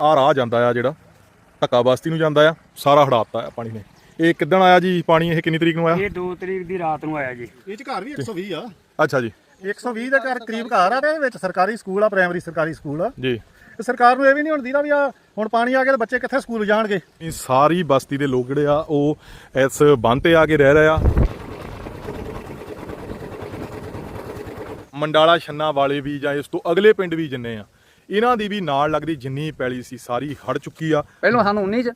ਆ ਰਾਹ ਜਾਂਦਾ ਆ ਜਿਹੜਾ ਧੱਕਾ ਬਸਤੀ ਨੂੰ ਜਾਂਦਾ ਆ ਸਾਰਾ ਹੜਾਤਾ ਆ ਪਾਣੀ ਨੇ। ਇਹ ਕਿੱਦਣ ਆਇਆ ਜੀ ਪਾਣੀ ਇਹ ਕਿੰਨੀ ਤਰੀਕ ਨੂੰ ਆਇਆ? ਇਹ 2 ਤਰੀਕ ਦੀ ਰਾਤ ਨੂੰ ਆਇਆ ਜੀ। ਇਹ ਚ ਘਰ ਵੀ 120 ਆ। ਅੱਛਾ ਜੀ। 120 ਦੇ ਘਰ ਕਰੀਬ ਘਰ ਆ ਤੇ ਵਿੱਚ ਸਰਕਾਰੀ ਸਕੂਲ ਆ ਪ੍ਰਾਇਮਰੀ ਸਰਕਾਰੀ ਸਕੂਲ ਆ। ਜੀ। ਤੇ ਸਰਕਾਰ ਨੂੰ ਇਹ ਵੀ ਨਹੀਂ ਹੁਣ ਦੀਦਾ ਵੀ ਆ ਹੁਣ ਪਾਣੀ ਆ ਗਿਆ ਤੇ ਬੱਚੇ ਕਿੱਥੇ ਸਕੂਲ ਜਾਣਗੇ? ਇਹ ਸਾਰੀ ਬਸਤੀ ਦੇ ਲੋਕ ਜਿਹੜੇ ਆ ਉਹ ਇਸ ਬੰਨ ਤੇ ਆ ਕੇ ਰਹਿ ਰਹੇ ਆ। ਮੰਡਾਲਾ ਛੰਨਾ ਵਾਲੇ ਵੀ ਜਾਂ ਇਸ ਤੋਂ ਅਗਲੇ ਪਿੰਡ ਵੀ ਜਿੰਨੇ ਆ ਇਹਨਾਂ ਦੀ ਵੀ ਨਾਲ ਲੱਗਦੀ ਜਿੰਨੀ ਪੈਲੀ ਸੀ ਸਾਰੀ ਹੜ ਚੁੱਕੀ ਆ। ਪਹਿਲਾਂ ਸਾਨੂੰ 19 ਚ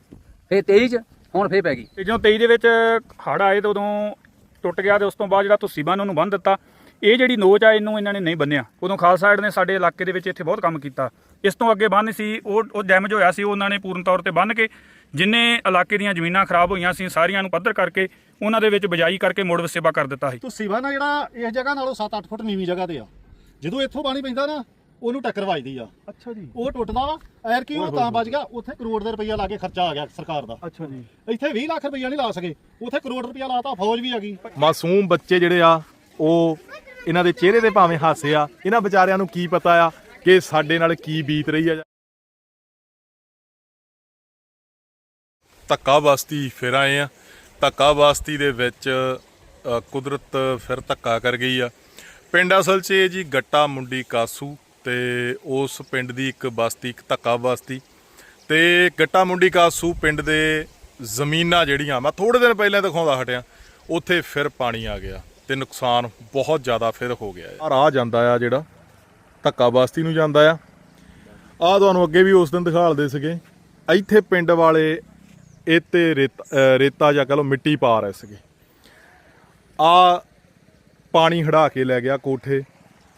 ਫਿਰ 23 ਚ ਹੁਣ ਫੇਰ ਪੈ ਗਈ। ਤੇ ਜਦੋਂ 23 ਦੇ ਵਿੱਚ ਹੜ ਆਏ ਤਾਂ ਉਦੋਂ ਟੁੱਟ ਗਿਆ ਤੇ ਉਸ ਤੋਂ ਬਾਅਦ ਜਿਹੜਾ ਤੁਸੀਂ ਬੰਨ ਉਹਨੂੰ ਬੰਨ ਦਿੱਤਾ। ਇਹ ਜਿਹੜੀ ਨੋਚ ਆ ਇਹਨੂੰ ਇਹਨਾਂ ਨੇ ਨਹੀਂ ਬੰਨਿਆ ਉਦੋਂ ਖਾਲਸਾ ਸਾਈਡ ਨੇ ਸਾਡੇ ਇਲਾਕੇ ਦੇ ਵਿੱਚ ਇੱਥੇ ਬਹੁਤ ਕੰਮ ਕੀਤਾ। ਇਸ ਤੋਂ ਅੱਗੇ ਬੰਨ ਸੀ ਉਹ ਉਹ ਡੈਮੇਜ ਹੋਇਆ ਸੀ ਉਹਨਾਂ ਨੇ ਪੂਰਨ ਤੌਰ ਤੇ ਬੰਨ ਕੇ ਜਿੰਨੇ ਇਲਾਕੇ ਦੀਆਂ ਜ਼ਮੀਨਾਂ ਖਰਾਬ ਹੋਈਆਂ ਸੀ ਸਾਰੀਆਂ ਨੂੰ ਪੱਧਰ ਕਰਕੇ ਉਹਨਾਂ ਦੇ ਵਿੱਚ ਬਜਾਈ ਕਰਕੇ ਮੋੜ ਵਸੇਬਾ ਕਰ ਦਿੱਤਾ ਸੀ। ਤੁਸੀਂ ਵਾ ਨਾ ਜਿਹੜਾ ਇਸ ਜਗ੍ਹਾ ਨਾਲੋਂ 7-8 ਫੁੱਟ ਨੀਵੀਂ ਜਗ੍ਹਾ ਤੇ ਆ। ਜਦੋਂ ਇੱਥੋਂ ਪਾਣੀ ਪੈਂਦਾ ਨਾ ਉਹਨੂੰ ਟੱਕਰ ਵੱਜਦੀ ਆ। ਅੱਛਾ ਜੀ। ਉਹ ਟੁੱਟਦਾ ਵਾ ਐਰ ਕੀ ਉਹ ਤਾਂ ਬਚ ਗਿਆ ਉੱਥੇ ਕਰੋੜ ਦੇ ਰੁਪਈਆ ਲਾ ਕੇ ਖਰਚਾ ਆ ਗਿਆ ਸਰਕਾਰ ਦਾ। ਅੱਛਾ ਜੀ। ਇੱਥੇ 20 ਲੱਖ ਰੁਪਈਆ ਨਹੀਂ ਲਾ ਸਕੇ ਉੱਥੇ ਕਰੋੜ ਰੁਪਈਆ ਲਾਤਾ ਫੌਜ ਵੀ ਆ ਗਈ। ਮਾਸੂਮ ਬੱਚੇ ਜਿਹੜੇ ਆ ਉਹ ਇਹਨਾਂ ਦੇ ਚਿਹਰੇ ਤੇ ਭਾਵੇਂ ਹਾਸੇ ਆ ਇਹਨਾਂ ਵਿਚਾਰਿਆਂ ਨੂੰ ਕੀ ਪਤਾ ਆ ਕਿ ਸਾਡੇ ਨਾਲ ਕੀ ਬੀਤ ਰਹੀ ਆ। ਧੱਕਾ ਬਸਤੀ ਫਿਰ ਆਏ ਆ। ਧੱਕਾ ਬਸਤੀ ਦੇ ਵਿੱਚ ਕੁਦਰਤ ਫਿਰ ਧੱਕਾ ਕਰ ਗਈ ਆ। ਪਿੰਡ ਅਸਲ 'ਚ ਇਹ ਜੀ ਗੱਟਾ ਮੁੰਡੀ ਕਾਸੂ। ਤੇ ਉਸ ਪਿੰਡ ਦੀ ਇੱਕ ਬਸਤੀ, ਇੱਕ ਧੱਕਾ ਬਸਤੀ ਤੇ ਗੱਟਾ ਮੁੰਡੀ ਕਾਸੂ ਪਿੰਡ ਦੇ ਜ਼ਮੀਨਾਂ ਜਿਹੜੀਆਂ, ਮੈਂ ਥੋੜੇ ਦਿਨ ਪਹਿਲਾਂ ਦਿਖਾਉਂਦਾ ਹਟਿਆ, ਉੱਥੇ ਫਿਰ ਪਾਣੀ ਆ ਗਿਆ ਤੇ ਨੁਕਸਾਨ ਬਹੁਤ ਜ਼ਿਆਦਾ ਫਿਰ ਹੋ ਗਿਆ ਆ ਰਾਹ ਜਾਂਦਾ ਆ ਜਿਹੜਾ, ਧੱਕਾ ਬਸਤੀ ਨੂੰ ਜਾਂਦਾ ਆ। ਆ ਤੁਹਾਨੂੰ ਅੱਗੇ ਵੀ ਉਸ ਦਿਨ ਦਿਖਾਲਦੇ ਸੀਗੇ। ਇੱਥੇ ਪਿੰਡ ਵਾਲੇ ਇੱਥੇ ਰੇਤ- ਰੇਤਾ ਜਾਂ ਕਹ ਲਓ ਮਿੱਟੀ ਪਾ ਰਹੇ ਸੀਗੇ। ਆ ਪਾਣੀ ਹੜਾ ਕੇ ਲੈ ਗਿਆ ਕੋਠੇ।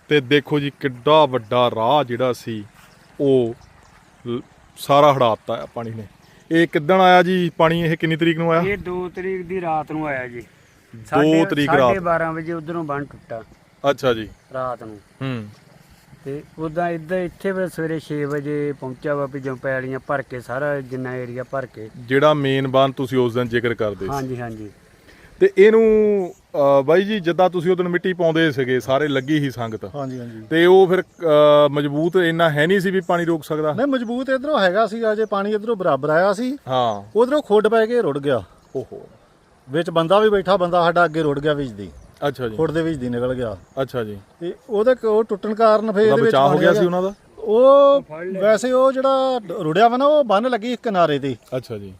ਤੇ ਦੇਖੋ ਜੀ ਕਿੱਡਾ ਵੱਡਾ ਰਾਹ ਜਿਹੜਾ ਸੀ ਉਹ ਸਾਰਾ ਹੜਾਤਾ ਪਾਣੀ ਨੇ। ਇਹ ਕਿੱਦਣ ਆਇਆ ਜੀ ਪਾਣੀ? ਇਹ ਕਿੰਨੀ ਤਰੀਕ ਨੂੰ ਆਇਆ? ਇਹ 2 ਤਰੀਕ ਦੀ ਰਾਤ ਨੂੰ ਆਇਆ ਜੀ। 2 ਤਰੀਕ ਰਾਤ। 12 ਵਜੇ ਉਧਰੋਂ ਬੰਨ ਟੁੱਟਾ। ਅੱਛਾ ਜੀ। ਰਾਤ ਨੂੰ। ਹੂੰ। ਤੇ ਉਦਾਂ ਇੱਧਰ ਇੱਥੇ ਵੀ ਸਵੇਰੇ 6 ਵਜੇ ਪਹੁੰਚਿਆ ਵਾ ਵੀ ਜਦੋਂ ਪੈਲੀਆਂ ਭਰ ਕੇ ਸਾਰਾ ਜਿੰਨਾ ਏਰੀਆ ਭਰ ਕੇ। ਜਿਹੜਾ ਮੇਨ ਬਾਨ ਤੁਸੀਂ ਉਸ ਦਿਨ ਜ਼ਿਕਰ ਕਰਦੇ ਸੀ। ਹਾਂਜੀ ਹਾਂਜੀ। ਤੇ ਇਹਨੂੰ ਬਾਈ ਜੀ ਜਿੱਦਾਂ ਤੁਸੀਂ ਉਹ ਦਿਨ ਮਿੱਟੀ ਪਾਉਂਦੇ ਸੀਗੇ ਸਾਰੇ ਲੱਗੀ ਹੀ ਸੰਗਤ। ਹਾਂਜੀ ਹਾਂਜੀ। ਤੇ ਉਹ ਫਿਰ ਮਜ਼ਬੂਤ ਇੰਨਾ ਹੈ ਨਹੀਂ ਸੀ ਵੀ ਪਾਣੀ ਰੋਕ ਸਕਦਾ? ਨਹੀਂ ਮਜ਼ਬੂਤ ਇਧਰੋਂ ਹੈਗਾ ਸੀ ਅਜੇ ਪਾਣੀ ਇਧਰੋਂ ਬਰਾਬਰ ਆਇਆ ਸੀ ਹਾਂ। ਉਧਰੋਂ ਖੁੱਡ ਪੈ ਕੇ ਰੁੜ ਗਿਆ। ਓਹੋ। ਵਿੱਚ ਬੰਦਾ ਵੀ ਬੈਠਾ ਬੰਦਾ ਸਾਡਾ ਅੱਗੇ ਰੁੜ ਗਿਆ ਵਿੱਚ ਦੀ ਅੱਛਾ ਜੀ। ਖੁੱਡ ਦੇ ਵਿੱਚ ਦੀ ਨਿਕਲ ਗਿਆ। ਅੱਛਾ ਜੀ। ਤੇ ਉਹਦੇ ਕ- ਉਹ ਟੁੱਟਣ ਕਾਰਨ ਫੇਰ ਉਹਦਾ ਇਹਦੇ ਵਿੱਚ ਬਚਾਅ ਹੋ ਪਾਣੀ ਗਿਆ ਸੀ ਉਹਨਾਂ ਦਾ? ਉਹ ਵੈਸੇ ਉਹ ਜਿਹੜਾ ਡ- ਰੁੜਿਆ ਵਾ ਨਾ ਉਹ ਬੰਨ ਲੱਗੀ ਇੱਕ ਕਿਨਾਰੇ ਤੇ। ਅੱਛਾ ਜੀ।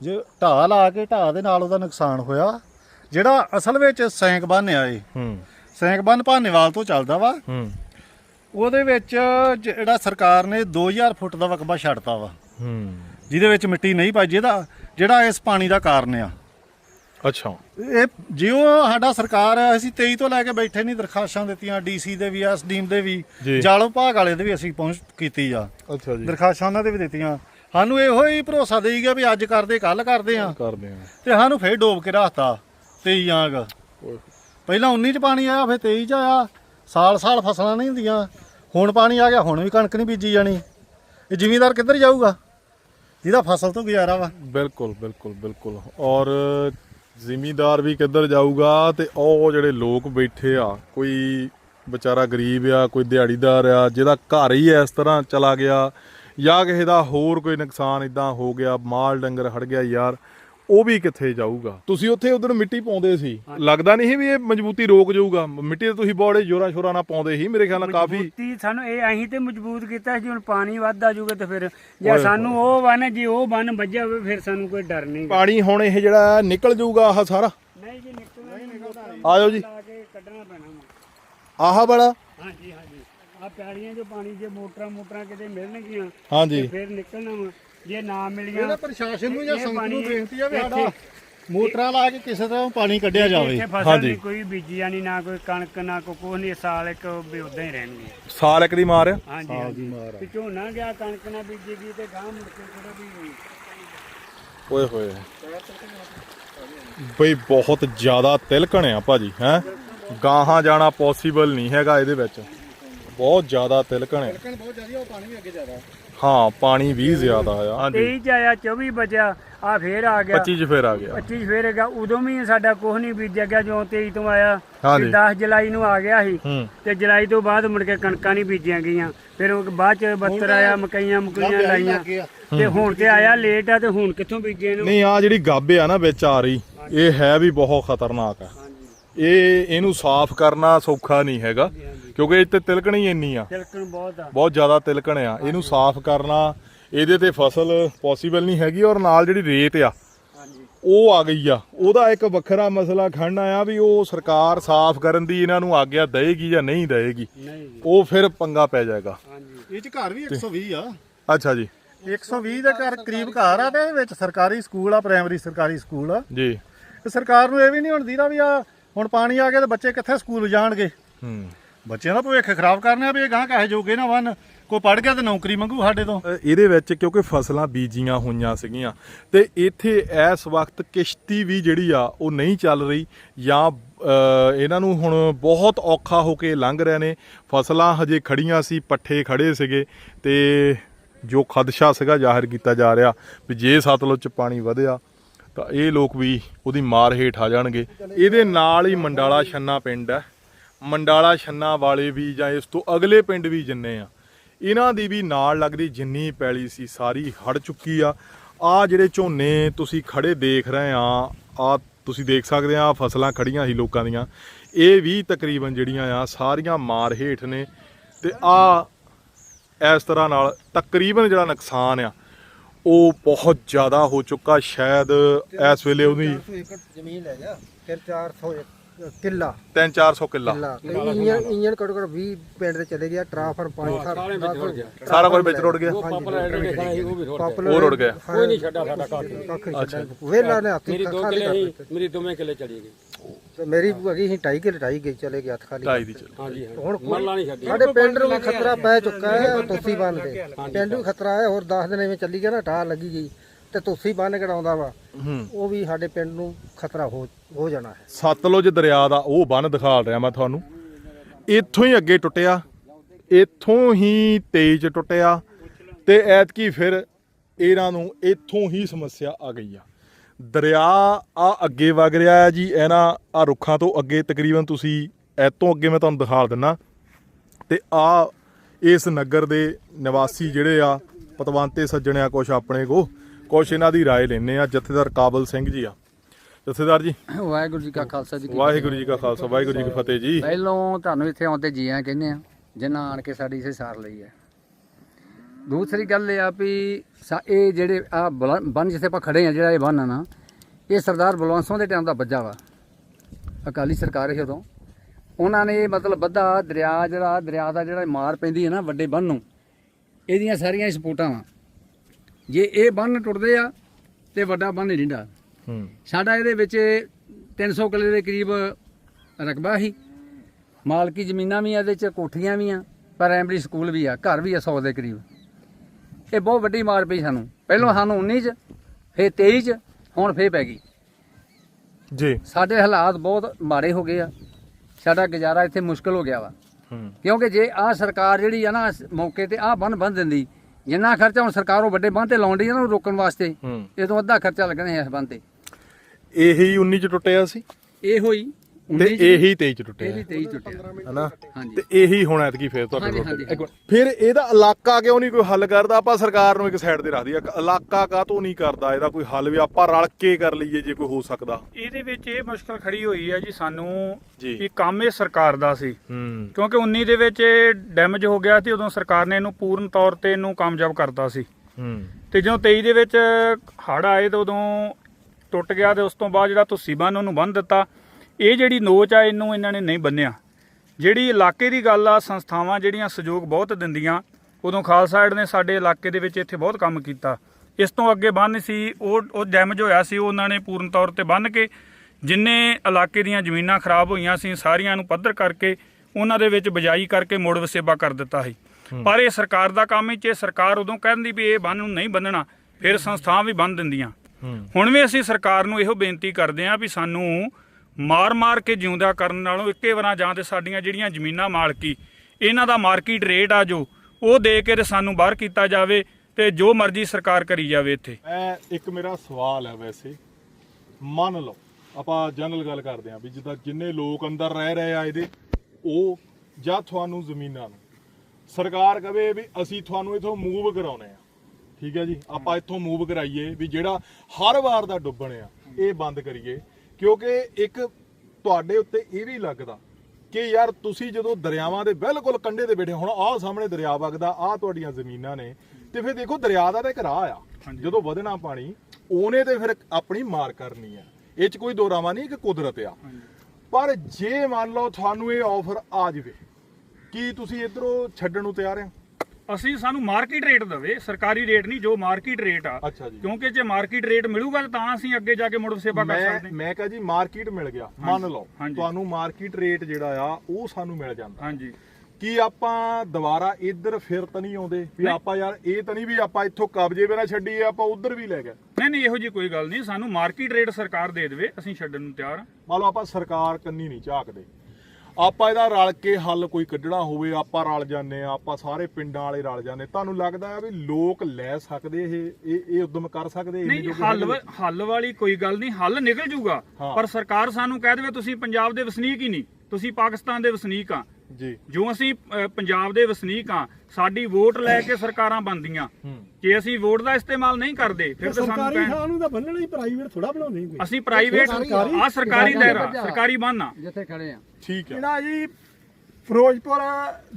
ਜੇ ਢਾਹ ਲਾ ਕੇ ਢਾਹ ਦੇ ਨਾਲ ਉਹਦਾ ਨੁਕਸਾਨ ਹੋਇਆ ਜਿਹੜਾ ਅਸਲ ਵਿੱਚ ਸੈਂਕ ਬੰਨ ਆ ਹੂੰ। ਸੈਂਕ ਬੰਨ ਭਾਨੇਵਾਲ ਤੋਂ ਚੱਲਦਾ ਵਾ। ਹੂੰ। ਉਹਦੇ ਵਿੱਚ ਜਿਹੜਾ ਸਰਕਾਰ ਨੇ 2000 ਫੁੱਟ ਦਾ ਵਕਬਾ ਛੱਡਤਾ ਵਾ। ਹੂੰ। ਜਿਹਦੇ ਵਿੱਚ ਮਿੱਟੀ ਨਹੀਂ ਪਾਈ ਜਿਹਦਾ ਜਿਹੜਾ ਇਸ ਪਾਣੀ ਦਾ ਕਾਰਨ ਆ। ਅੱਛਾ। ਇਹ ਜਿਉਂ ਸਾਡਾ ਸਰਕਾਰ ਅਸੀਂ 23 ਤੋਂ ਲੈ ਕੇ ਬੈਠੇ ਨਹੀਂ ਦਰਖਾਸਤਾਂ ਦਿੱਤੀਆਂ ਡੀਸੀ ਦੇ ਵੀ ਐਸਡੀਐਮ ਦੇ ਵੀ। ਜਾਲੋ ਭਾਗ ਵਾਲੇ ਦੇ ਵੀ ਅਸੀਂ ਪਹੁੰਚ ਕੀਤੀ ਆ। ਅੱਛਾ ਜੀ। ਦਰਖਾਸਤਾਂ ਉਹਨਾਂ ਦੇ ਵੀ ਦਿੱਤੀਆਂ। ਸਾਨੂੰ ਇਹੋ ਹੀ ਭਰੋਸਾ ਦੇਈ ਗਿਆ ਵੀ ਅੱਜ ਕਰਦੇ ਕੱਲ ਕਰਦੇ ਆ। ਕਰਦੇ ਆ। ਤੇ ਸਾਨੂੰ ਫੇਰ ਡੋਬ ਕੇ ਰੱਖਤਾ। 23 ਆਂਗ। ਪਹਿਲਾਂ 19 ਚ ਪਾਣੀ ਆਇਆ, ਫਿਰ 23 ਚ ਆਇਆ। ਸਾਲ ਸਾਲ ਫਸਲਾਂ ਨਹੀਂ ਹੁੰਦੀਆਂ। ਹੁਣ ਪਾਣੀ ਆ ਗਿਆ, ਹੁਣ ਵੀ ਕਣਕ ਨਹੀਂ ਬੀਜੀ ਜਾਣੀ। ਇਹ ਜ਼ਿਮੀਂਦਾਰ ਕਿੱਧਰ ਜਾਊਗਾ? ਜਿਹਦਾ ਫਸਲ ਤੋਂ ਗੁਜ਼ਾਰਾ ਵਾ। ਬਿਲਕੁਲ ਬਿਲਕੁਲ ਬਿਲਕੁਲ। ਔਰ ਜ਼ਿਮੀਦਾਰ ਵੀ ਕਿੱਧਰ ਜਾਊਗਾ ਤੇ ਉਹ ਜਿਹੜੇ ਲੋਕ ਬੈਠੇ ਆ, ਕੋਈ ਵਿਚਾਰਾ ਗਰੀਬ ਆ, ਕੋਈ ਦਿਹਾੜੀਦਾਰ ਆ, ਜਿਹਦਾ ਘਰ ਹੀ ਇਸ ਤਰ੍ਹਾਂ ਚਲਾ ਗਿਆ, ਜਾਂ ਕਿਸੇ ਦਾ ਹੋਰ ਕੋਈ ਨੁਕਸਾਨ ਇਦਾਂ ਹੋ ਗਿਆ, ਮਾਲ ਡੰਗਰ ਹੜ ਗਿਆ ਯਾਰ ਉਹ ਵੀ ਕਿੱਥੇ ਜਾਊਗਾ? ਤੁਸੀਂ ਉੱਥੇ ਉਧਰ ਮਿੱਟੀ ਪਾਉਂਦੇ ਸੀ। ਲੱਗਦਾ ਨਹੀਂ ਸੀ ਵੀ ਇਹ ਮਜ਼ਬੂਤੀ ਰੋਕ ਜਾਊਗਾ। ਮਿੱਟੀ ਤੇ ਤੁਸੀਂ ਬੜੇ ਜੋਰਾਂ ਸ਼ੋਰਾਂ ਨਾਲ ਪਾਉਂਦੇ ਸੀ ਮੇਰੇ ਖਿਆਲ ਨਾਲ ਕਾਫੀ ਮਜ਼ਬੂਤੀ ਸਾਨੂੰ ਇਹ ਅਸੀਂ ਤੇ ਮਜ਼ਬੂਤ ਕੀਤਾ ਸੀ, ਜੇ ਹੁਣ ਪਾਣੀ ਵੱਧ ਆ ਜਾਊਗਾ ਤੇ ਫਿਰ ਜੇ ਸਾਨੂੰ ਉਹ ਬੰਨ ਜੇ ਉਹ ਬੰਨ ਵੱਜਿਆ ਹੋਵੇ ਫਿਰ ਸਾਨੂੰ ਕੋਈ ਡਰ ਨਹੀਂ ਪਾਣੀ ਹੁਣ ਇਹ ਜਿਹੜਾ ਨਿਕਲ ਜਾਊਗਾ ਆਹ ਸਾਰਾ? ਨਹੀਂ ਜੀ ਨਿਕਲਣਾ ਨਹੀਂ ਨਿਕਲਦਾ ਆਜੋ ਜੀ। ਲਾ ਕੇ ਕੱਢਣਾ ਪੈਣਾ ਵਾ। ਆਹ ਬੜਾ ਹਾਂਜੀ ਹਾਂਜੀ। ਆ ਪੈੜੀਆਂ ਜੋ ਪਾਣੀ ਜੇ ਮੋਟਰਾਂ ਮੋਟਰਾਂ ਕਿਤੇ ਮਿਲਣਗੀਆਂ ਹਾਂਜੀ। ਫਿਰ ਨਿਕਲਣਾ ਵਾ। ਜੇ ਨਾ ਮਿਲੀਆਂ ਇਹਦਾ ਪ੍ਰਸ਼ਾਸਨ ਨੂੰ ਜਾਂ ਇਹ ਸੰਗਤ ਨੂੰ ਪਾਣੀ ਬੇਨਤੀ ਆ ਵੀ ਇੱਥੇ- ਸਾਡਾ ਮੋਟਰਾਂ ਲਾ ਕੇ ਕਿਸੇ ਤਰ੍ਹਾਂ ਪਾਣੀ ਕੱਢਿਆ ਜਾਵੇ। ਇੱਥੇ ਫਸਲ ਹਾਂਜੀ। ਨਹੀਂ ਕੋਈ ਬੀਜੀ ਜਾਣੀ ਨਾ ਕੋਈ ਕਣਕ ਨਾ ਕੋਈ ਕੁਛ ਨਹੀਂ ਸਾਲ ਇੱਕ ਵੀ ਉਦਾਂ ਹੀ ਰਹਿਣਗੇ। ਸਾਲ ਇੱਕ ਦੀ ਮਾਰ। ਆ ਹਾਂਜੀ। ਹਾਂਜੀ ਤੇ ਝੋਨਾ ਗਿਆ ਕਣਕ ਨਾ ਬੀਜੇਗੀ ਤੇ ਗਾਂ ਮੁੜ ਕੇ ਥੋੜਾ ਵੀ ਓਏ ਹੋਏ। ਬਈ ਬਹੁਤ ਜ਼ਿਆਦਾ ਤਿਲਕਣ ਆ ਭਾਜੀ ਹੈ? ਗਾਹਾਂ ਜਾਣਾ ਪੋਸੀਬਲ ਨਹੀਂ ਹੈਗਾ ਇਹਦੇ ਵਿੱਚ। ਬਹੁਤ ਜ਼ਿਆਦਾ ਤਿਲਕਣ ਹੈ ਬਹੁਤ ਜ਼ਿਆਦਾ ਉਹ ਪਾਣੀ ਵੀ ਅੱਗੇ ਜ਼ਿਆਦਾ ਹਾਂ ਪਾਣੀ ਵੀ ਜ਼ਿਆਦਾ ਆ। ਹਾਂਜੀ। 23 ਚ ਆਇਆ 24 ਬਚਿਆ ਆ ਫੇਰ ਆ ਗਿਆ। 25 ਚ ਫੇਰ ਆ ਗਿਆ। 25 ਫੇਰ ਹੈਗਾ ਉਦੋਂ ਵੀ ਸਾਡਾ ਕੁਝ ਨਹੀਂ ਬੀਜਿਆ ਗਿਆ ਜੋ 23 ਤੋਂ ਆਇਆ ਹਾਂਜੀ। ਤੇ 10 ਜੁਲਾਈ ਨੂੰ ਆ ਗਿਆ ਸੀ। ਹੂੰ। ਤੇ ਜੁਲਾਈ ਤੋਂ ਬਾਅਦ ਮੁੜ ਕੇ ਕਣਕਾਂ ਨਹੀਂ ਬੀਜੀਆਂ ਗਈਆਂ। ਫਿਰ ਉਹ ਬਾਅਦ ਚ ਬੱਤਰ ਆਇਆ ਮਕਈਆਂ ਮਕਈਆਂ ਲਾਈਆਂ। ਤੇ ਹੁਣ ਤੇ ਆਇਆ ਲੇਟ ਆ ਤੇ ਹੁਣ ਕਿੱਥੋਂ ਬੀਜੇ ਨੂੰ ਨਹੀਂ ਆ ਜਿਹੜੀ ਗੱਬ ਆ ਨਾ ਵਿੱਚ ਆ ਰਹੀ ਇਹ ਹੈ ਵੀ ਬਹੁਤ ਖਤਰਨਾਕ ਆ। ਇਹ ਇਹਨੂੰ ਸਾਫ਼ ਕਰਨਾ ਸੌਖਾ ਨਹੀਂ ਹੈਗਾ। ਕਿਉਂਕਿ ਇੱਥੇ ਤਿਲਕਣ ਹੀ ਇੰਨੀ ਆ। ਤਿਲਕਣ ਬਹੁਤ ਆ। ਬਹੁਤ ਜ਼ਿਆਦਾ ਤਿਲਕਣ ਆ। ਇਹਨੂੰ ਸਾਫ਼ ਕਰਨਾ ਇਹਦੇ ਤੇ ਫਸਲ ਪੋਸੀਬਲ ਨਹੀਂ ਹੈਗੀ ਔਰ ਨਾਲ ਜਿਹੜੀ ਰੇਤ ਆ ਉਹ ਆ ਗਈ ਆ। ਉਹਦਾ ਇੱਕ ਵੱਖਰਾ ਮਸਲਾ ਖੜਨਾ ਆ ਵੀ ਉਹ ਸਰਕਾਰ ਸਾਫ਼ ਕਰਨ ਦੀ ਇਹਨਾਂ ਨੂੰ ਆਗਿਆ ਦੇਏਗੀ ਜਾਂ ਨਹੀਂ ਦੇਏਗੀ। ਨਹੀਂ ਉਹ ਫਿਰ ਪੰਗਾ ਪੈ ਜਾਏਗਾ। ਹਾਂਜੀ। ਇਹ ਚ ਘਰ ਵੀ 120 ਆ। ਅੱਛਾ ਜੀ। 120 ਦੇ ਘਰ ਕਰੀਬ ਘਰ ਆ ਤੇ ਇਹਦੇ ਵਿੱਚ ਸਰਕਾਰੀ ਸਕੂਲ ਆ ਪ੍ਰਾਇਮਰੀ ਸਰਕਾਰੀ ਸਕੂਲ ਆ। ਜੀ। ਤੇ ਸਰਕਾਰ ਨੂੰ ਇਹ ਵੀ ਨਹੀਂ ਹੁਣ ਦੀਦਾ ਵੀ ਆ ਹੁਣ ਪਾਣੀ ਆ ਗਿਆ ਤੇ ਬੱਚੇ ਕਿੱਥੇ ਸਕੂਲ ਜਾਣਗੇ? ਹੂੰ। ਬੱਚਿਆਂ ਦਾ ਭਵਿੱਖ ਖਰਾਬ ਕਰਨੇ ਵੀ ਇਹ ਗਾਂ ਕਾਹੇ ਜੋਗੇ ਨਾ ਵਨ। ਕੋਈ ਪੜ ਗਿਆ ਤੇ ਨੌਕਰੀ ਮੰਗੂ ਸਾਡੇ ਤੋਂ। ਇਹਦੇ ਵਿੱਚ ਕਿਉਂਕਿ ਫਸਲਾਂ ਬੀਜੀਆਂ ਹੋਈਆਂ ਸੀਗੀਆਂ, ਤੇ ਇੱਥੇ ਇਸ ਵਕਤ ਕਿਸ਼ਤੀ ਵੀ ਜਿਹੜੀ ਆ, ਉਹ ਨਹੀਂ ਚੱਲ ਰਹੀ ਜਾਂ ਇਹਨਾਂ ਨੂੰ ਹੁਣ ਬਹੁਤ ਔਖਾ ਹੋ ਕੇ ਲੰਘ ਰਹੇ ਨੇ। ਫਸਲਾਂ ਹਜੇ ਖੜੀਆਂ ਸੀ, ਪੱਠੇ ਖੜੇ ਸੀਗੇ, ਤੇ ਜੋ ਖਦਸ਼ਾ ਸੀਗਾ ਜ਼ਾਹਿਰ ਕੀਤਾ ਜਾ ਰਿਹਾ ਵੀ ਜੇ ਸਤਲੁਜ ਚ ਪਾਣੀ ਵਧਿਆ, ਤਾਂ ਇਹ ਲੋਕ ਵੀ ਉਹਦੀ ਮਾਰ ਹੇਠ ਆ ਜਾਣਗੇ। ਇਹਦੇ ਨਾਲ ਹੀ ਮੰਡਾਲਾ ਛੰਨਾ ਪਿੰਡ ਹੈ। ਮੰਡਾਲਾ ਛੰਨਾ ਵਾਲੇ ਵੀ ਜਾਂ ਇਸ ਤੋਂ ਅਗਲੇ ਪਿੰਡ ਵੀ ਜਿੰਨੇ ਆ, ਇਹਨਾਂ ਦੀ ਵੀ ਨਾਲ ਲੱਗਦੀ ਜਿੰਨੀ ਪੈਲੀ ਸੀ, ਸਾਰੀ ਹੜ ਚੁੱਕੀ ਆ। ਆ ਜਿਹੜੇ ਝੋਨੇ ਤੁਸੀਂ ਖੜੇ ਦੇਖ ਰਹੇ ਆ ਆ ਤੁਸੀਂ ਦੇਖ ਸਕਦੇ ਆ ਫਸਲਾਂ ਖੜੀਆਂ ਸੀ ਲੋਕਾਂ ਦੀਆਂ। ਇਹ ਵੀ ਤਕਰੀਬਨ ਜਿਹੜੀਆਂ ਆ, ਸਾਰੀਆਂ ਮਾਰ ਹੇਠ ਨੇ। ਤੇ ਆ ਇਸ ਤਰ੍ਹਾਂ ਨਾਲ ਤਕਰੀਬਨ ਜਿਹੜਾ ਨੁਕਸਾਨ ਆ, ਉਹ ਬਹੁਤ ਜ਼ਿਆਦਾ ਹੋ ਚੁੱਕਾ। ਸ਼ਾਇਦ ਇਸ ਵੇਲੇ ਉਹਦੀ ਜ਼ਮੀਨ ਲੈ ਗਿਆ, ਫਿਰ 400 ਕਿੱਲਾ। 3-400 ਕਿੱਲਾ। ਕਿੱਲਾ। ਤੇ ਇੰਜਨ ਇੰਜਨ ਘੱਟੋ ਘੱਟ 20 ਪਿੰਡ ਦੇ ਚਲੇ ਗਿਆ ਟਰਾਫਰ ਪਾਣੀ ਸਾਰਾ ਸਾਰਾ ਕੁਝ ਵਿੱਚ ਰੁੜ ਗਿਆ। ਪਾਪੂਲਰ ਉਹ ਰੁੜ ਗਿਆ। ਕੋਈ ਨਹੀਂ ਛੱਡਾ ਸਾਡਾ ਕੱਖ ਅੱਛਾ। ਵੇਲਾ ਨੇ ਹੱਥੀ ਕੱਖਾਂ ਦੇ ਕਰ ਮੇਰੀ ਦੋਵੇਂ ਕਿੱਲੇ ਚਲੀ ਗਈ। ਤੇ ਮੇਰੀ ਹੈਗੀ ਸੀ ਢਾਈ ਕਿੱਲੇ ਢਾਈ ਗਈ ਚਲੇ ਗਿਆ ਹੱਥ ਖਾਲੀ। ਢਾਈ ਦੀ ਚੱਲ ਹਾਂਜੀ ਹੁਣ ਕੋਈ- ਮਰਲਾ ਨਹੀਂ ਛੱਡੀ ਸਾਡੇ ਪਿੰਡ ਨੂੰ ਵੀ ਖਤਰਾ ਪੈ ਚੁੱਕਾ ਹੈ ਤੁਸੀਂ ਬੰਨ ਦੇ। ਪਿੰਡ ਨੂੰ ਖਤਰਾ ਹੈ ਹੋਰ 10 ਦਿਨ ਐਵੇਂ ਚੱਲੀ ਗਿਆ ਨਾ ਟਾਹ ਲੱਗੀ ਗਈ। ਤੇ ਤੁਸੀਂ ਬੰਨ ਕਢਾਉਂਦਾ ਵਾ ਹੂੰ। ਉਹ ਵੀ ਸਾਡੇ ਪਿੰਡ ਨੂੰ ਖਤਰਾ ਹੋ ਹੋ ਜਾਣਾ ਹੈ। ਸਤਲੁਜ ਦਰਿਆ ਦਾ ਉਹ ਬੰਨ ਦਿਖਾ ਰਿਹਾ ਮੈਂ ਤੁਹਾਨੂੰ। ਇੱਥੋਂ ਹੀ ਅੱਗੇ ਟੁੱਟਿਆ ਇੱਥੋਂ ਹੀ ਤੇਜ਼ ਟੁੱਟਿਆ ਤੇ ਐਤਕੀ ਫਿਰ ਇਹਨਾਂ ਨੂੰ ਇੱਥੋਂ ਹੀ ਸਮੱਸਿਆ ਆ ਗਈ ਆ। ਦਰਿਆ ਆ ਅੱਗੇ ਵਗ ਰਿਹਾ ਹੈ ਜੀ ਇਹਨਾਂ ਆ ਰੁੱਖਾਂ ਤੋਂ ਅੱਗੇ ਤਕਰੀਬਨ ਤੁਸੀਂ ਐਤੋਂ ਅੱਗੇ ਮੈਂ ਤੁਹਾਨੂੰ ਦਿਖਾ ਦਿੰਨਾ। ਤੇ ਆ ਇਸ ਨਗਰ ਦੇ ਨਿਵਾਸੀ ਜਿਹੜੇ ਆ ਪਤਵੰਤੇ ਸੱਜਣਿਆ ਕੁਛ ਆਪਣੇ ਕੋ ਕੁਛ ਇਹਨਾਂ ਦੀ رائے ਲੈਣੇ ਆ ਜਥੇਦਾਰ ਕਾਬਲ ਸਿੰਘ ਜੀ ਆ ਜਥੇਦਾਰ ਜੀ ਵਾਹਿਗੁਰੂ ਜੀ ਕਾ ਖਾਲਸਾ ਜੀ ਕੀ ਵਾਹਿਗੁਰੂ ਜੀ ਕਾ ਖਾਲਸਾ ਵਾਹਿਗੁਰੂ ਜੀ ਕੀ ਫਤਿਹ ਜੀ ਪਹਿਲੋਂ ਤੁਹਾਨੂੰ ਇੱਥੇ ਆਉਂਦੇ ਜੀ ਆਇਆਂ ਕਹਿੰਦੇ ਆ ਜਿਨ੍ਹਾਂ ਆਣ ਕੇ ਸਾਡੀ ਇਸੇ ਸਾਰ ਲਈ ਹੈ ਦੂਸਰੀ ਗੱਲ ਇਹ ਆ ਵੀ ਸਾ- ਇਹ ਜਿਹੜੇ ਆ ਬੰਨ ਜਿੱਥੇ ਆਪਾਂ ਖੜੇ ਆ ਜਿਹੜਾ ਇਹ ਬੰਨ ਆ ਨਾ ਇਹ ਸਰਦਾਰ ਬਲਵੰਤ ਸਿੰਘ ਦੇ ਟਾਈਮ ਦਾ ਬੱਜਾ ਵਾ ਅਕਾਲੀ ਸਰਕਾਰ ਸੀ ਉਦੋਂ ਉਹਨਾਂ ਨੇ ਮਤਲਬ ਬੱਧਾ ਦਰਿਆ ਜਿਹੜਾ ਦਰਿਆ ਦਾ ਜਿਹੜਾ ਮਾਰ ਪੈਂਦੀ ਹੈ ਨਾ ਵੱਡੇ ਬੰਨ ਨੂੰ ਇਹਦੀਆਂ ਸਾਰੀਆਂ ਸਪੋਰਟਾਂ ਵਾ ਜੇ ਇਹ ਬੰਨ ਟੁੱਟਦੇ ਆ ਤੇ ਵੱਡਾ ਬੰਨ ਨਹੀਂ ਰਹਿੰਦਾ ਹੂੰ। ਸਾਡਾ ਇਹਦੇ ਵਿੱਚ 300 ਕਿੱਲੇ ਦੇ ਕਰੀਬ ਰਕਬਾ ਸੀ। ਮਾਲਕੀ ਜ਼ਮੀਨਾਂ ਵੀ ਆ ਇਹਦੇ ਚ ਕੋਠੀਆਂ ਵੀ ਆ ਪ੍ਰਾਇਮਰੀ ਸਕੂਲ ਵੀ ਆ ਘਰ ਵੀ ਆ 100 ਦੇ ਕਰੀਬ। ਇਹ ਬਹੁਤ ਵੱਡੀ ਮਾਰ ਪਈ ਸਾਨੂੰ। ਪਹਿਲਾਂ ਸਾਨੂੰ 19 ਚ ਫਿਰ 23 ਚ ਹੁਣ ਫੇਰ ਪੈ ਗਈ। ਜੀ। ਸਾਡੇ ਹਾਲਾਤ ਬਹੁਤ ਮਾੜੇ ਹੋ ਗਏ ਆ। ਸਾਡਾ ਗੁਜ਼ਾਰਾ ਇੱਥੇ ਮੁਸ਼ਕਲ ਹੋ ਗਿਆ ਵਾ। ਕਿਉਂਕਿ ਜੇ ਆ ਸਰਕਾਰ ਜਿਹੜੀ ਆ ਨਾ ਮੌਕੇ ਤੇ ਆ ਬੰਨ ਬੰਨ ਦਿੰਦੀ ਜਿੰਨਾ ਖਰਚਾ ਹੁਣ ਸਰਕਾਰ ਉਹ ਵੱਡੇ ਬੰਨ ਤੇ ਲਾਉਂਦੀ ਆ ਨਾ ਉਹਨੂੰ ਰੋਕਣ ਵਾਸਤੇ ਹੂੰ। ਇਹ ਤੋਂ ਅੱਧਾ ਖਰਚਾ ਲੱਗਣਾ ਇਸ ਬੰਨ ਤੇ। ਇਹੀ 19 ਚ ਟੁੱਟਿਆ ਸੀ? ਇਹ ਹੋਈ ਤੇ 19 ਚ ਇਹੀ 23 ਚ ਟੁੱਟਿਆ। ਇਹਦੀ 23 ਟੁੱਟਿਆ। ਹਨਾ? ਹਾਂਜੀ। ਤੇ ਇਹੀ ਹੁਣ ਐਤਕੀ ਫੇਰ ਤੁਹਾਡੇ ਹਾਂਜੀ, ਕੋਲ ਹਾਂਜੀ। ਫਿਰ ਇਹਦਾ ਇਲਾਕਾ ਕਿਉਂ ਨਹੀਂ ਕੋਈ ਹੱਲ ਕਰਦਾ? ਆਪਾਂ ਸਰਕਾਰ ਨੂੰ ਇੱਕ ਸਾਈਡ ਤੇ ਰੱਖਦੀ ਆ ਇਲਾਕਾ ਕਾਹਤੋਂ ਨਹੀਂ ਕਰਦਾ? ਇਹਦਾ ਕੋਈ ਹੱਲ ਵੀ ਆਪਾਂ ਰਲ ਕੇ ਕਰ ਲਈਏ ਜੇ ਕੋਈ ਹੋ ਸਕਦਾ। ਇਹਦੇ ਵਿੱਚ ਇਹ ਮੁਸ਼ਕਲ ਖੜੀ ਹੋਈ ਹੈ ਜੀ ਸਾਨੂੰ ਜੀ। ਵੀ ਕੰਮ ਇਹ ਸਰਕਾਰ ਦਾ ਸੀ। ਹੂੰ। ਕਿਉਂਕਿ 19 ਦੇ ਵਿੱਚ ਇਹ ਡੈਮੇਜ ਹੋ ਗਿਆ ਸੀ ਉਦੋਂ ਸਰਕਾਰ ਨੇ ਇਹਨੂੰ ਪੂਰਨ ਤੌਰ ਤੇ ਇਹਨੂੰ ਕਾਮਯਾਬ ਕਰਤਾ ਸੀ। ਹੂੰ। ਤੇ ਜਦੋਂ 23 ਦੇ ਵਿੱਚ ਹੜ੍ਹ ਆਏ ਤਾਂ ਉਦੋਂ ਟੁੱਟ ਗਿਆ ਤੇ ਉਸ ਤੋਂ ਬਾਅਦ ਜਿਹੜਾ ਤੁਸੀਂ ਬੰਨ ਉਹਨੂੰ ਬੰਨ ਦਿੱਤਾ ਇਹ ਜਿਹੜੀ ਨੋਚ ਆ ਇਹਨੂੰ ਇਹਨਾਂ ਨੇ ਨਹੀਂ ਬੰਨਿਆ। ਜਿਹੜੀ ਇਲਾਕੇ ਦੀ ਗੱਲ ਆ ਸੰਸਥਾਵਾਂ ਜਿਹੜੀਆਂ ਸਹਿਯੋਗ ਬਹੁਤ ਦਿੰਦੀਆਂ ਉਦੋਂ ਖਾਲਸਾ ਏਡ ਨੇ ਸਾਡੇ ਇਲਾਕੇ ਦੇ ਵਿੱਚ ਇੱਥੇ ਬਹੁਤ ਕੰਮ ਕੀਤਾ। ਇਸ ਤੋਂ ਅੱਗੇ ਬੰਨ ਸੀ ਉਹ ਉਹ ਡੈਮੇਜ ਹੋਇਆ ਸੀ ਉਹ ਉਹਨਾਂ ਨੇ ਪੂਰਨ ਤੌਰ ਤੇ ਬੰਨ ਕੇ ਜਿੰਨੇ ਇਲਾਕੇ ਦੀਆਂ ਜ਼ਮੀਨਾਂ ਖਰਾਬ ਹੋਈਆਂ ਸੀ ਸਾਰੀਆਂ ਨੂੰ ਪੱਧਰ ਕਰਕੇ ਉਹਨਾਂ ਦੇ ਵਿੱਚ ਬਜਾਈ ਕਰਕੇ ਮੋੜ ਵਸੇਬਾ ਕਰ ਦਿੱਤਾ ਸੀ। ਪਰ ਇਹ ਸਰਕਾਰ ਦਾ ਕੰਮ ਹੈ ਜੇ ਸਰਕਾਰ ਉਦੋਂ ਕਹਿੰਦੀ ਵੀ ਇਹ ਬੰਨ ਨੂੰ ਨਹੀਂ ਬੰਨਣਾ ਫਿਰ ਸੰਸਥਾਵਾਂ ਵੀ ਬੰਨ ਦਿੰਦੀਆਂ। ਹੁਣ ਵੀ ਅਸੀਂ ਸਰਕਾਰ ਨੂੰ ਇਹੋ ਬੇਨਤੀ ਕਰਦੇ ਹਾਂ ਵੀ ਸਾਨੂੰ ਮਾਰ-ਮਾਰ ਕੇ ਜਿਉਂਦਾ ਕਰਨ ਨਾਲੋਂ ਇੱਕੇ ਵਾਰਾਂ ਜਾਂ ਤੇ ਸਾਡੀਆਂ ਜਿਹੜੀਆਂ ਜ਼ਮੀਨਾਂ ਮਾਲਕੀ, ਇਹਨਾਂ ਦਾ ਮਾਰਕੀਟ ਰੇਟ ਆ ਜੋ, ਉਹ ਦੇ ਕੇ ਤੇ ਸਾਨੂੰ ਬਾਹਰ ਕੀਤਾ ਜਾਵੇ ਤੇ ਜੋ ਮਰਜ਼ੀ ਸਰਕਾਰ ਕਰੀ ਜਾਵੇ ਇੱਥੇ। ਇਹ ਇੱਕ ਮੇਰਾ ਸਵਾਲ ਹੈ ਵੈਸੇ। ਮੰਨ ਲਓ, ਆਪਾਂ ਜਨਰਲ ਗੱਲ ਕਰਦੇ ਆਂ ਵੀ ਜਿੱਦਾਂ ਜਿੰਨੇ ਲੋਕ ਅੰਦਰ ਰਹਿ ਰਹੇ ਆ ਇਹਦੇ, ਉਹ ਜਾਂ ਤੁਹਾਨੂੰ ਜ਼ਮੀਨਾਂ ਨੂੰ। ਸਰਕਾਰ ਕਵੇ ਵੀ ਅਸੀਂ ਤੁਹਾਨੂੰ ਇਥੋਂ ਮੂਵ ਕਰਾਉਣੇ ਆ। ਠੀਕ ਹੈ ਜੀ? ਆਪਾਂ ਇੱਥੋਂ ਮੂਵ ਕਰਾਈਏ ਵੀ ਜਿਹੜਾ ਹਰ ਵਾਰ ਦਾ ਡੁੱਬਣ ਆ, ਇਹ ਬੰਦ ਕਰੀਏ। ਕਿਉਂਕਿ ਇੱਕ ਤੁਹਾਡੇ ਉੱਤੇ ਇਹ ਵੀ ਲੱਗਦਾ ਕਿ ਯਾਰ ਤੁਸੀਂ ਜਦੋਂ ਦਰਿਆਵਾਂ ਦੇ ਬਿਲਕੁਲ ਕੰਢੇ ਤੇ ਬੈਠੇ ਹੁਣ ਆਹ ਸਾਹਮਣੇ ਦਰਿਆ ਵਗਦਾ ਆਹ ਤੁਹਾਡੀਆਂ ਜ਼ਮੀਨਾਂ ਨੇ ਤੇ ਫਿਰ ਦੇਖੋ ਦਰਿਆ ਦਾ ਤਾਂ ਇੱਕ ਰਾਹ ਆ। ਜਦੋਂ ਵਧਣਾ ਪਾਣੀ ਉਹਨੇ ਤੇ ਫਿਰ ਆਪਣੀ ਮਾਰ ਕਰਨੀ ਆ। ਇਹ ਚ ਕੋਈ ਦੋਰਾਵਾ ਨਹੀਂ ਕਿ ਕੁਦਰਤ ਆ। ਪਰ ਜੇ ਮੰਨ ਲਓ ਤੁਹਾਨੂੰ ਇਹ ਆਫਰ ਆ ਜਵੇ ਕੀ ਤੁਸੀਂ ਇਧਰੋਂ ਛੱਡਣ ਨੂੰ ਤਿਆਰ ਆ? ਅਸੀਂ ਸਾਨੂੰ ਮਾਰਕੀਟ ਰੇਟ ਦਵੇ ਸਰਕਾਰੀ ਰੇਟ ਨਹੀਂ ਜੋ ਮਾਰਕੀਟ ਰੇਟ ਆ। ਅੱਛਾ ਜੀ। ਕਿਉਂਕਿ ਜੇ ਮਾਰਕੀਟ ਰੇਟ ਮਿਲੂਗਾ ਤਾਂ ਅਸੀਂ ਅੱਗੇ ਜਾ ਕੇ ਮੁੜ ਸੇਵਾ ਕਰ ਸਕਦੇ ਹਾਂ। ਮੈਂ ਕਹਾਂ ਜੀ ਮਾਰਕੀਟ ਮਿਲ ਗਿਆ ਮੰਨ ਲਓ। ਤੁਹਾਨੂੰ ਮਾਰਕੀਟ ਰੇਟ ਜਿਹੜਾ ਆ ਉਹ ਸਾਨੂੰ ਮਿਲ ਜਾਂਦਾ। ਹਾਂਜੀ। ਕੀ ਆਪਾਂ ਦੁਬਾਰਾ ਇੱਧਰ ਫਿਰ ਤਾਂ ਨਹੀਂ ਆਉਂਦੇ? ਵੀ ਆਪਾਂ ਯਾਰ ਇਹ ਤਾਂ ਨਹੀਂ ਵੀ ਆਪਾਂ ਇੱਥੋਂ ਕਬਜ਼ੇ ਬਿਨਾ ਛੱਡੀਏ ਆਪਾਂ ਉੱਧਰ ਵੀ ਲੈ ਗਏ। ਨਹੀਂ ਨਹੀਂ ਇਹੋ ਜੀ ਕੋਈ ਗੱਲ ਨਹੀਂ। ਸਾਨੂੰ ਮਾਰਕੀਟ ਰੇਟ ਸਰਕਾਰ ਦੇ ਦੇਵੇ ਅਸੀਂ ਛੱਡਣ ਨੂੰ ਤਿਆਰ ਹਾਂ। ਮੰਨ ਲਓ ਆਪਾਂ ਸਰਕਾਰ ਕੰਨੀ ਨਹੀਂ ਝਾਕਦੇ। ਆਪਾਂ ਇਹਦਾ ਰਲ ਕੇ ਹੱਲ ਕੋਈ ਕੱਢਣਾ ਹੋਵੇ ਆਪਾਂ ਰਲ ਜਾਂਦੇ ਆ ਆਪਾਂ ਸਾਰੇ ਪਿੰਡਾਂ ਵਾਲੇ ਰਲ ਜਾਂਦੇ ਤੁਹਾਨੂੰ ਲੱਗਦਾ ਹੈ ਵੀ ਲੋਕ ਲੈ ਸਕਦੇ ਇਹ ਇਹ ਇਹ ਉਦਮ ਕਰ ਸਕਦੇ ਨਹੀਂ ਹੱਲ? ਵ- ਹੱਲ ਵਾਲੀ ਕੋਈ ਗੱਲ ਨਹੀਂ ਹੱਲ ਨਿਕਲ ਜੂਗਾ ਹਾਂ। ਪਰ ਸਰਕਾਰ ਸਾਨੂੰ ਕਹਿ ਦੇਵੇ ਤੁਸੀਂ ਪੰਜਾਬ ਦੇ ਵਸਨੀਕ ਹੀ ਨਹੀਂ ਤੁਸੀਂ ਪਾਕਿਸਤਾਨ ਦੇ ਵਸਨੀਕ ਆ ਜੀ। ਜੋ ਅਸੀਂ ਪੰਜਾਬ ਦੇ ਵਸਨੀਕ ਆ ਸਾਡੀ ਵੋਟ ਲੈ ਕੇ ਸਰਕਾਰਾਂ ਬਣਦੀਆਂ। ਜੇ ਅਸੀਂ ਵੋਟ ਦਾ ਇਸਤੇਮਾਲ ਨਹੀਂ ਕਰਦੇ ਫਿਰ ਤਾਂ ਸਾਨੂੰ ਸਰਕਾਰੀ ਕਹਿਣ ਥਾਂ ਨੂੰ ਤਾਂ ਬੰਨਣਾ ਹੀ ਪ੍ਰਾਈਵੇਟ ਥੋੜਾ ਬਣਾਉਂਦੇ ਕੋਈ। ਅਸੀਂ ਪ੍ਰਾਈਵੇਟ ਸਰਕਾਰੀ- ਆ ਸਰਕਾਰੀ ਦਾਇਰਾ ਸਰਕਾਰੀ ਸਰਕਾਰੀ ਬਾਨਾ। ਜਿੱਥੇ ਖੜੇ ਆ। ਠੀਕ ਹੈ ਜਿਹੜਾ ਜੀ ਫਿਰੋਜ਼ਪੁਰ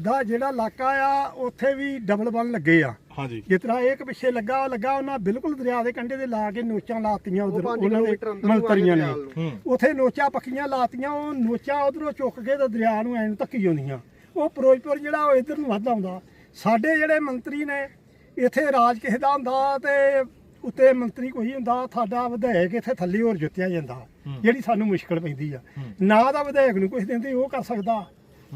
ਦਾ ਜਿਹੜਾ ਇਲਾਕਾ ਆ ਉੱਥੇ ਵੀ ਡਬਲ ਬੰਨ ਲੱਗੇ ਆ। ਹਾਂਜੀ। ਜਿਸ ਤਰ੍ਹਾਂ ਇੱਕ ਪਿੱਛੇ ਲੱਗਾ ਉਹ ਲੱਗਾ ਉਹਨਾਂ ਬਿਲਕੁਲ ਦਰਿਆ ਦੇ ਕੰਢੇ ਦੇ ਲਾ ਕੇ ਨੋਚਾਂ ਲਾਤੀਆਂ ਉਧਰ ਉਹਨਾਂ ਦੇ ਮੰਤਰੀਆਂ ਨੇ। ਉਥੇ ਨੋਚਾਂ ਪੱਕੀਆਂ ਲਾਤੀਆਂ ਉਹ ਨੋਚਾਂ ਉਧਰੋਂ ਚੁੱਕ ਕੇ ਤੇ ਦਰਿਆ ਨੂੰ ਐਨ ਧੱਕੀ ਜਾਂਦੀਆਂ। ਉਹ ਫਿਰੋਜ਼ਪੁਰ ਜਿਹੜਾ ਉਹ ਇਧਰ ਨੂੰ ਵੱਧ ਆਉਂਦਾ। ਸਾਡੇ ਜਿਹੜੇ ਮੰਤਰੀ ਨੇ ਇੱਥੇ ਰਾਜ ਕਿਸੇ ਦਾ ਹੁੰਦਾ ਤੇ ਉੱਤੇ ਮੰਤਰੀ ਕੋਈ ਹੁੰਦਾ ਸਾਡਾ ਵਿਧਾਇਕ ਇੱਥੇ ਥੱਲੇ ਹੋਰ ਜੁੱਤਿਆ ਜਾਂਦਾ। ਜਿਹੜੀ ਸਾਨੂੰ ਮੁਸ਼ਕਲ ਪੈਂਦੀ ਆ। ਨਾ ਤਾਂ ਵਿਧਾਇਕ ਨੂੰ ਕੁਝ ਦਿੰਦੇ ਉਹ ਕਰ ਸਕਦਾ।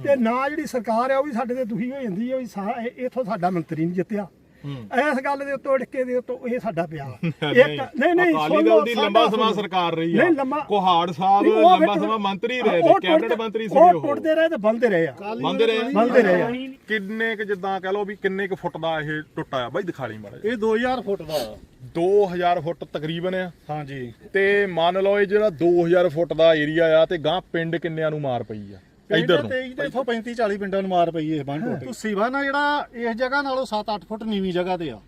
ਤੇ ਨਾ ਜਿਹੜੀ ਸਰਕਾਰ ਆ ਉਹ ਵੀ ਸਾਡੇ ਤੇ ਦੁਖੀ ਹੋ ਜਾਂਦੀ ਹੈ ਵੀ ਸਾ- ਇਹ- ਇੱਥੋਂ ਸਾਡਾ ਮੰਤਰੀ ਨਹੀਂ ਜਿੱਤਿਆ। ਇਸ ਗੱਲ ਦੇ ਉੱਤੋਂ ਅੜਕੇ ਦੇ ਉੱਤੋਂ ਇਹ ਸਾਡਾ ਪਿਆ ਇੱਕ ਨਹੀਂ। ਨਹੀਂ ਅਕਾਲੀ ਦਲ ਦੀ ਲੰਬਾ ਸਮਾਂ। ਸਰਕਾਰ ਰਹੀ ਆ। ਕੋਹਾੜ ਸਾਹਿਬ ਲੰਬਾ ਸਮਾਂ ਮੰਤਰੀ ਰਹੇ ਨੇ ਕੈਬਨਿਟ ਮੰਤਰੀ ਸੀ ਉਹ। ਟੁੱਟਦੇ ਰਹੇ ਤੇ ਬੰਦੇ ਰਹੇ ਆ। ਬੰਦੇ ਰਹੇ। ਬੰਦੇ ਰਹੇ ਆ। ਕਿੰਨੇ ਕੁ ਜਿੱਦਾਂ ਕਹ ਲਓ ਵੀ ਕਿੰਨੇ ਕੁ ਫੁੱਟ ਦਾ ਇਹ ਟੁੱਟਾ ਆ? ਬਾਈ ਦਿਖਾ ਲਈ ਮਾੜਾ। ਇਹ 2000 ਫੁੱਟ ਦਾ। ਆ। 2000 ਫੁੱਟ ਤਕਰੀਬਨ ਆ। ਹਾਂਜੀ। ਤੇ ਮੰਨ ਲਓ ਇਹ ਜਿਹੜਾ 2000 ਫੁੱਟ ਦਾ ਏਰੀਆ ਆ ਤੇ ਗਾਂ ਪਿੰਡ ਕਿੰਨਿਆਂ ਨੂੰ ਮਾਰ ਪਈ ਆ? ਇੱਧਰ ਨੂੰ। 23 ਤੇ ਇਥੋਂ 35 40 ਪਿੰਡਾਂ ਨੂੰ ਮਾਰ ਪਈ ਇਹ ਬੰਨ ਟੁੱਟ ਤੁਸੀਂ ਬੰਨ ਆ ਜਿਹੜਾ ਇਸ ਜਗ੍ਹਾ ਨਾਲੋਂ 7-8 ਫੁੱਟ ਨੀਵੀਂ ਜਗ੍ਹਾ ਤੇ ਆ।